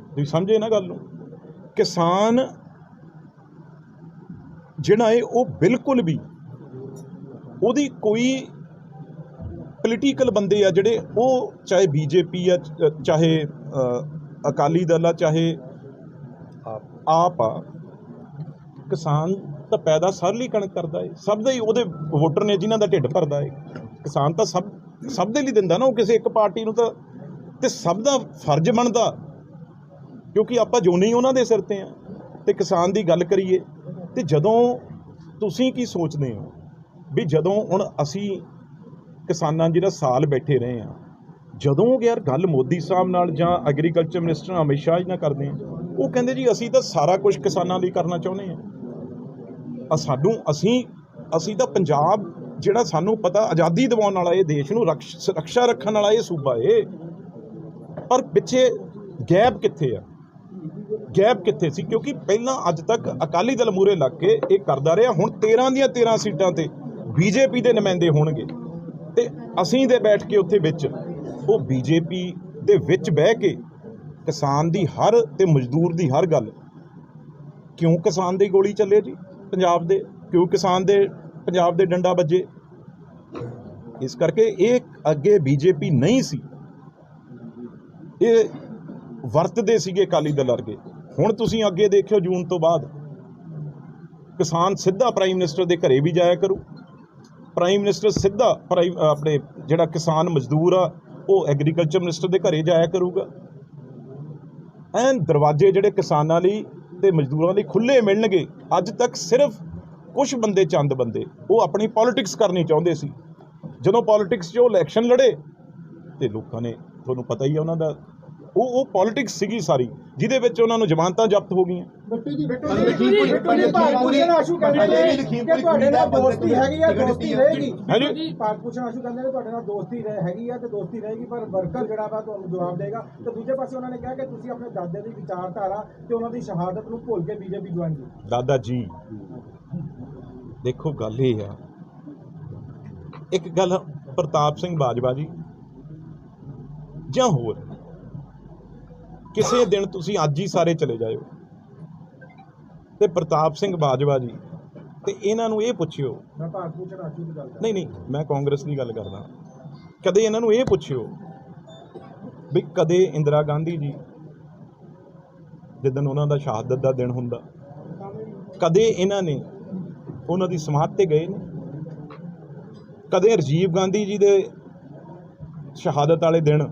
ਤੁਸੀਂ ਸਮਝੇ ਨਾ ਗੱਲ ਨੂੰ? ਕਿਸਾਨ ਜਿਹੜਾ ਹੈ ਉਹ ਬਿਲਕੁਲ ਵੀ ਉਹਦੀ ਕੋਈ ਪੋਲੀਟੀਕਲ ਬੰਦੇ ਆ ਜਿਹੜੇ ਉਹ ਚਾਹੇ ਬੀਜੇਪੀ ਆ, ਚਾਹੇ ਅਕਾਲੀ ਦਲ ਆ, ਚਾਹੇ ਆਪ ਆ, ਕਿਸਾਨ ਤਾਂ ਪੈਦਾ ਸਾਰੇ ਲਈ ਕਣਕ ਕਰਦਾ ਏ। ਸਭ ਦੇ ਹੀ ਉਹਦੇ ਵੋਟਰ ਨੇ ਜਿਨ੍ਹਾਂ ਦਾ ਢਿੱਡ ਭਰਦਾ ਏ। ਕਿਸਾਨ ਤਾਂ ਸਭ ਸਭ ਦੇ ਲਈ ਦਿੰਦਾ ਨਾ, ਉਹ ਕਿਸੇ ਇੱਕ ਪਾਰਟੀ ਨੂੰ ਤਾਂ ਤੇ ਸਭ ਦਾ ਫਰਜ਼ ਬਣਦਾ, ਕਿਉਂਕਿ ਆਪਾਂ ਜੋ ਨਹੀਂ ਉਹਨਾਂ ਦੇ ਸਿਰ ਤੇ ਆ। ਤੇ ਕਿਸਾਨ ਦੀ ਗੱਲ ਕਰੀਏ, ਤੇ ਜਦੋਂ ਤੁਸੀਂ ਕੀ ਸੋਚਦੇ ਹੋ? ਵੀ ਜਦੋਂ ਹੁਣ ਅਸੀਂ ਕਿਸਾਨਾਂ ਜਿਹੜਾ ਸਾਲ ਬੈਠੇ ਰਹੇ ਆ ਜਦੋਂ ਯਾਰ ਗੱਲ ਮੋਦੀ ਸਾਹਿਬ ਨਾਲ ਜਾਂ ਐਗਰੀਕਲਚਰ ਮਿਨਿਸਟਰ ਅਮਿਤ ਸ਼ਾਹ ਜੀ ਨਾਲ ਕਰਦੇ ਆ ਉਹ ਕਹਿੰਦੇ ਜੀ, ਅਸੀਂ ਤਾਂ ਸਾਰਾ ਕੁਝ ਕਿਸਾਨਾਂ ਲਈ ਕਰਨਾ ਚਾਹੁੰਦੇ ਆ ਆ ਸਾਨੂੰ, ਅਸੀਂ ਅਸੀਂ ਤਾਂ ਪੰਜਾਬ ਜਿਹੜਾ ਸਾਨੂੰ ਪਤਾ ਆਜ਼ਾਦੀ ਦਿਵਾਉਣ ਵਾਲਾ ਇਹ ਦੇਸ਼ ਨੂੰ ਰਕਸ਼, ਸੁਰੱਖਿਆ ਰੱਖਣ ਵਾਲਾ ਇਹ ਸੂਬਾ ਏ। ਪਰ ਪਿੱਛੇ ਗੈਪ ਕਿੱਥੇ ਆ? ਗੈਪ ਕਿੱਥੇ ਸੀ? ਕਿਉਂਕਿ ਪਹਿਲਾਂ ਅੱਜ ਤੱਕ ਅਕਾਲੀ ਦਲ ਮੂਰੇ ਲੱਗ ਕੇ ਇਹ ਕਰਦਾ ਰਿਹਾ। ਹੁਣ 13 ਦੀਆਂ 13 ਸੀਟਾਂ ਤੇ ਬੀਜੇਪੀ ਦੇ ਨੁਮਾਇੰਦੇ ਹੋਣਗੇ। ਤੇ ਅਸੀਂ ਦੇ ਬੈਠ ਕੇ ਉੱਥੇ ਵਿੱਚ, ਉਹ ਬੀਜੇਪੀ ਦੇ ਵਿੱਚ ਬਹਿ ਕੇ ਕਿਸਾਨ ਦੀ ਹਰ ਤੇ ਮਜ਼ਦੂਰ ਦੀ ਹਰ ਗੱਲ, ਕਿਉਂ ਕਿਸਾਨ ਦੀ ਗੋਲੀ ਚੱਲੇ ਜੀ ਪੰਜਾਬ ਦੇ? ਕਿਉਂ ਕਿਸਾਨ ਦੇ ਪੰਜਾਬ ਦੇ ਡੰਡਾ ਵੱਜੇ? ਇਸ ਕਰਕੇ ਇਹ ਅੱਗੇ ਬੀਜੇਪੀ ਨਹੀਂ ਸੀ। ਇਹ ਵਰਤਦੇ ਸੀਗੇ ਅਕਾਲੀ ਦਲ ਵਰਗੇ। ਹੁਣ ਤੁਸੀਂ ਅੱਗੇ ਦੇਖਿਓ ਜੂਨ ਤੋਂ ਬਾਅਦ, ਕਿਸਾਨ ਸਿੱਧਾ ਪ੍ਰਾਈਮ ਮਿਨਿਸਟਰ ਦੇ ਘਰੇ ਵੀ ਜਾਇਆ ਕਰੂ। ਪ੍ਰਾਈਮ ਮਿਨਿਸਟਰ ਸਿੱਧਾ ਪ੍ਰਾਈਮ, ਆਪਣੇ ਜਿਹੜਾ ਕਿਸਾਨ ਮਜ਼ਦੂਰ ਆ, ਉਹ ਐਗਰੀਕਲਚਰ ਮਿਨਿਸਟਰ ਦੇ ਘਰੇ ਜਾਇਆ ਕਰੂਗਾ। ਐਨ ਦਰਵਾਜ਼ੇ ਜਿਹੜੇ ਕਿਸਾਨਾਂ ਲਈ ਤੇ ਮਜ਼ਦੂਰਾਂ ਲਈ ਖੁੱਲੇ ਮਿਲਣਗੇ। ਅੱਜ ਤੱਕ ਸਿਰਫ ਕੁਝ ਬੰਦੇ ਚੰਦ ਬੰਦੇ, ਉਹ ਆਪਣੀ ਪੋਲਿਟਿਕਸ ਕਰਨੀ ਚਾਹੁੰਦੇ ਸੀ। ਜਦੋਂ ਪੋਲਿਟਿਕਸ 'ਚ ਉਹ ਇਲੈਕਸ਼ਨ ਲੜੇ, ਤੇ ਲੋਕਾਂ ਨੇ, ਤੁਹਾਨੂੰ ਪਤਾ ਹੀ ਹੈ ਉਹਨਾਂ ਦਾ ਉਹ ਉਹ ਪੋਲਿਟਿਕਸ ਸੀਗੀ ਸਾਰੀ ਜਿਹਦੇ ਵਿੱਚ ਉਹਨਾਂ ਨੂੰ ਜ਼ਮਾਨਤਾਂ ਜ਼ਬਤ ਹੋ ਗਈਆਂ। ਬਿੱਟੂ ਜੀ ਬਿੱਟੂ ਲਖੀਮਪੁਰੀ- ਭਾਰਤ ਆਸ਼ੂ ਕਹਿੰਦੇ ਨੇ ਕਿ ਤੁਹਾਡੇ ਨਾਲ ਦੋਸਤੀ ਹੈਗੀ ਆ ਦੋਸਤੀ ਰਹੇਗੀ? ਹਾਂਜੀ। ਭਾਰਤ ਭੂਸ਼ਣ ਆਸ਼ੂ ਕਹਿੰਦੇ ਨੇ ਤੁਹਾਡੇ ਨਾਲ ਦੋਸਤੀ ਰਹੇ ਹੈਗੀ ਆ ਤੇ ਦੋਸਤੀ ਰਹੇਗੀ ਪਰ ਵਰਕਰ ਜਿਹੜਾ ਵਾ ਤੁਹਾਨੂੰ ਜਵਾਬ ਦੇਗਾ। ਤੇ ਦੂਜੇ ਪਾਸੇ ਉਹਨਾਂ ਨੇ ਕਿਹਾ ਕਿ ਤੁਸੀਂ ਆਪਣੇ ਦਾਦੇ ਦੀ ਵਿਚਾਰਧਾਰਾ ਤੇ ਉਹਨਾਂ ਦੀ ਸ਼ਹਾਦਤ ਨੂੰ ਭੁੱਲ ਕੇ ਬੀਜੇਪੀ ਜੁਆਇਨ ਕੀਤੀ। ਦਾਦਾ ਜੀ ਦੇਖੋ ਗੱਲ ਇਹ ਆ। ਇੱਕ ਗੱਲ ਪ੍ਰਤਾਪ ਸਿੰਘ ਬਾਜਵਾ ਜੀ ਜਾਂ ਹੋਰ? ਕਿਸੇ ਦਿਨ ਤੁਸੀਂ ਅੱਜ ਹੀ ਸਾਰੇ ਚਲੇ ਜਾਇਓ। ਤੇ ਪ੍ਰਤਾਪ ਸਿੰਘ ਬਾਜਵਾ ਜੀ ਤੇ ਇਹਨਾਂ ਨੂੰ ਇਹ ਪੁੱਛਿਓ। ਮੈਂ ਭਾਰਤ ਭੂਸ਼ਣ ਆਸ਼ੂ ਦੀ ਗੱਲ ਕਰ ਨਹੀਂ ਨਹੀਂ ਮੈਂ ਕਾਂਗਰਸ ਦੀ ਗੱਲ ਕਰਦਾ। ਕਦੇ ਇਹਨਾਂ ਨੂੰ ਇਹ ਪੁੱਛਿਓ ਵੀ ਕਦੇ ਇੰਦਰਾ ਗਾਂਧੀ ਜੀ ਜਦੋਂ ਉਹਨਾਂ ਦਾ ਸ਼ਹਾਦਤ ਦਾ ਦਿਨ ਹੁੰਦਾ ਕਦੇ ਇਹਨਾਂ ਨੇ ਉਹਨਾਂ ਦੀ ਸਮਾਧ ਤੇ ਗਏ ਨੇ ਕਦੇ ਰਾਜੀਵ ਗਾਂਧੀ ਜੀ ਦੇ ਸ਼ਹਾਦਤ ਵਾਲੇ ਦਿਨ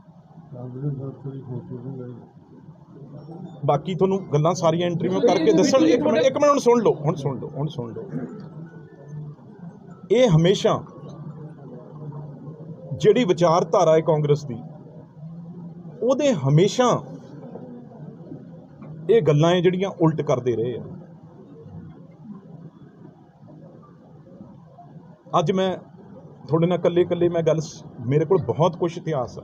ਬਾਕੀ ਤੁਹਾਨੂੰ ਗੱਲਾਂ ਸਾਰੀਆਂ ਇੰਟਰਵਿਊ ਕਰਕੇ ਦੱਸਣ, ਇੱਕ ਮਿੰਟ ਇੱਕ ਮਿੰਟ ਹੁਣ ਸੁਣ ਲਓ, ਹੁਣ ਸੁਣ ਲਓ, ਹੁਣ ਸੁਣ ਲਓ। ਇਹ ਹਮੇਸ਼ਾ ਜਿਹੜੀ ਵਿਚਾਰਧਾਰਾ ਹੈ ਕਾਂਗਰਸ ਦੀ, ਉਹਦੇ ਹਮੇਸ਼ਾ ਇਹ ਗੱਲਾਂ ਹੈ ਜਿਹੜੀਆਂ ਉਲਟ ਕਰਦੇ ਰਹੇ ਆ। ਅੱਜ ਮੈਂ ਤੁਹਾਡੇ ਨਾਲ ਇਕੱਲੇ ਇਕੱਲੇ ਮੈਂ ਗੱਲ ਮੇਰੇ ਕੋਲ ਬਹੁਤ ਕੁਝ ਇਤਿਹਾਸ ਆ।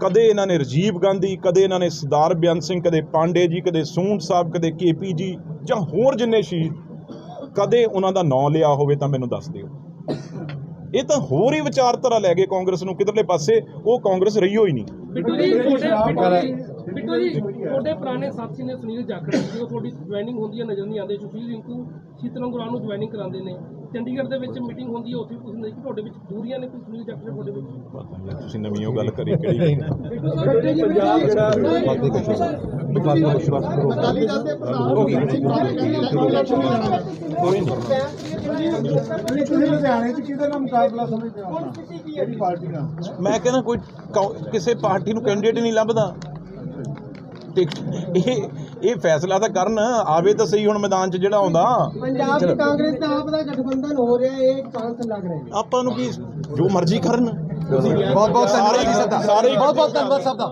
ਕਦੇ ਇਹਨਾਂ ਨੇ ਰਾਜੀਵ ਗਾਂਧੀ ਕਦੇ ਇਹਨਾਂ ਨੇ ਸਰਦਾਰ ਬੇਅੰਤ ਸਿੰਘ ਕਦੇ ਪਾਂਡੇ ਜੀ ਕਦੇ ਸੂੰਡ ਸਾਹਿਬ ਕਦੇ ਕੇਪੀ ਜੀ ਜਾਂ ਹੋਰ ਜਿੰਨੇ ਸ਼ਹੀਦ ਕਦੇ ਉਹਨਾਂ ਦਾ ਨਾਂ ਲਿਆ ਹੋਵੇ ਤਾਂ ਮੈਨੂੰ ਦੱਸ ਦਿਓ। ਇਹ ਤਾਂ ਹੋਰ ਹੀ ਵਿਚਾਰਧਾਰਾ ਲੈ ਗਏ ਕਾਂਗਰਸ ਨੂੰ ਕਿਧਰਲੇ ਪਾਸੇ ਉਹ ਕਾਂਗਰਸ ਰਹੀ ਹੋਈ ਨਹੀਂ। ਬਿੱਟੂ ਜੀ ਤੁਹਾਡੇ ਬਿੱਟੂ ਜੀ ਤੁਹਾਡੇ ਪੁਰਾਣੇ ਸਾਥੀ ਨੇ ਸੁਨੀਲ ਜਾਖੜ ਜਦੋਂ ਤੁਹਾਡੀ ਜੁਆਇਨਿੰਗ ਹੁੰਦੀ ਹੈ ਨਜ਼ਰ ਨਹੀਂ ਆਉਂਦੇ ਸੁਸ਼ੀਲ ਰਿੰਕੂ ਸ਼ੀਤਰੰਗ ਗੁਰਾਂ ਨੂੰ ਜੁਆਇਨਿੰਗ ਕਰਾਉਂਦੇ ਨੇ। ਚੰਡੀਗੜ੍ਹ ਦੇ ਵਿੱਚ ਮੀਟਿੰਗ ਹੁੰਦੀ ਹੈ ਉੱਥੇ ਵੀ ਕੁਝ ਨਹੀਂ ਕਿ ਤੁਹਾਡੇ ਵਿੱਚ ਦੂਰੀਆਂ ਨੇ ਕੋਈ ਸੁਨੀਲ ਜਾਖੜ ਤੁਹਾਡੇ ਵਿੱਚ ਪਤਾ ਨਹੀਂ ਤੁਸੀਂ ਨਵੀਂ ਉਹ ਗੱਲ ਕਰੀ ਕਿਹੜੀ ਬਿੱਟੂ ਸਰ ਪੰਜਾਬ ਤੁਸੀਂ ਲੁਧਿਆਣੇ 'ਚ ਕਿਹਦੇ ਨਾਲ ਮੁਕਾਬਲਾ ਸਮਝਦੇ ਹੋ ਆਪਣਾ ਕਿਹੜੀ ਪਾਰਟੀ ਨਾਲ ਮੈਂ ਕਹਿੰਦਾ ਕੋਈ ਕਿਸੇ ਪਾਰਟੀ ਨੂੰ ਕੈਂਡੀਡੇਟ ਨਹੀਂ ਲੱਭਦਾ ਤੇ ਇਹ ਇਹ ਫੈਸਲਾ ਤਾਂ ਕਰਨ ਆਵੇ ਤਾਂ ਸਹੀ ਹੁਣ ਮੈਦਾਨ 'ਚ ਜਿਹੜਾ ਆਉਂਦਾ। ਪੰਜਾਬ ਦੀ ਕਾਂਗਰਸ ਦਾ ਆਪ ਦਾ ਗਠਬੰਧਨ ਹੋ ਰਿਹਾ ਹੈ ਇਹ ਚਾਂਸ ਲੱਗ ਰਹੇ ਨੇ। ਆਪਾਂ ਨੂੰ ਕੀ ਜੋ ਮਰਜ਼ੀ ਕਰਨ। ਬਹੁਤ ਬਹੁਤ ਸਾਰੇ ਸਾਰੇ ਬਹੁਤ ਬਹੁਤ ਧੰਨਵਾਦ ਸਾਹਿਬ ਦਾ।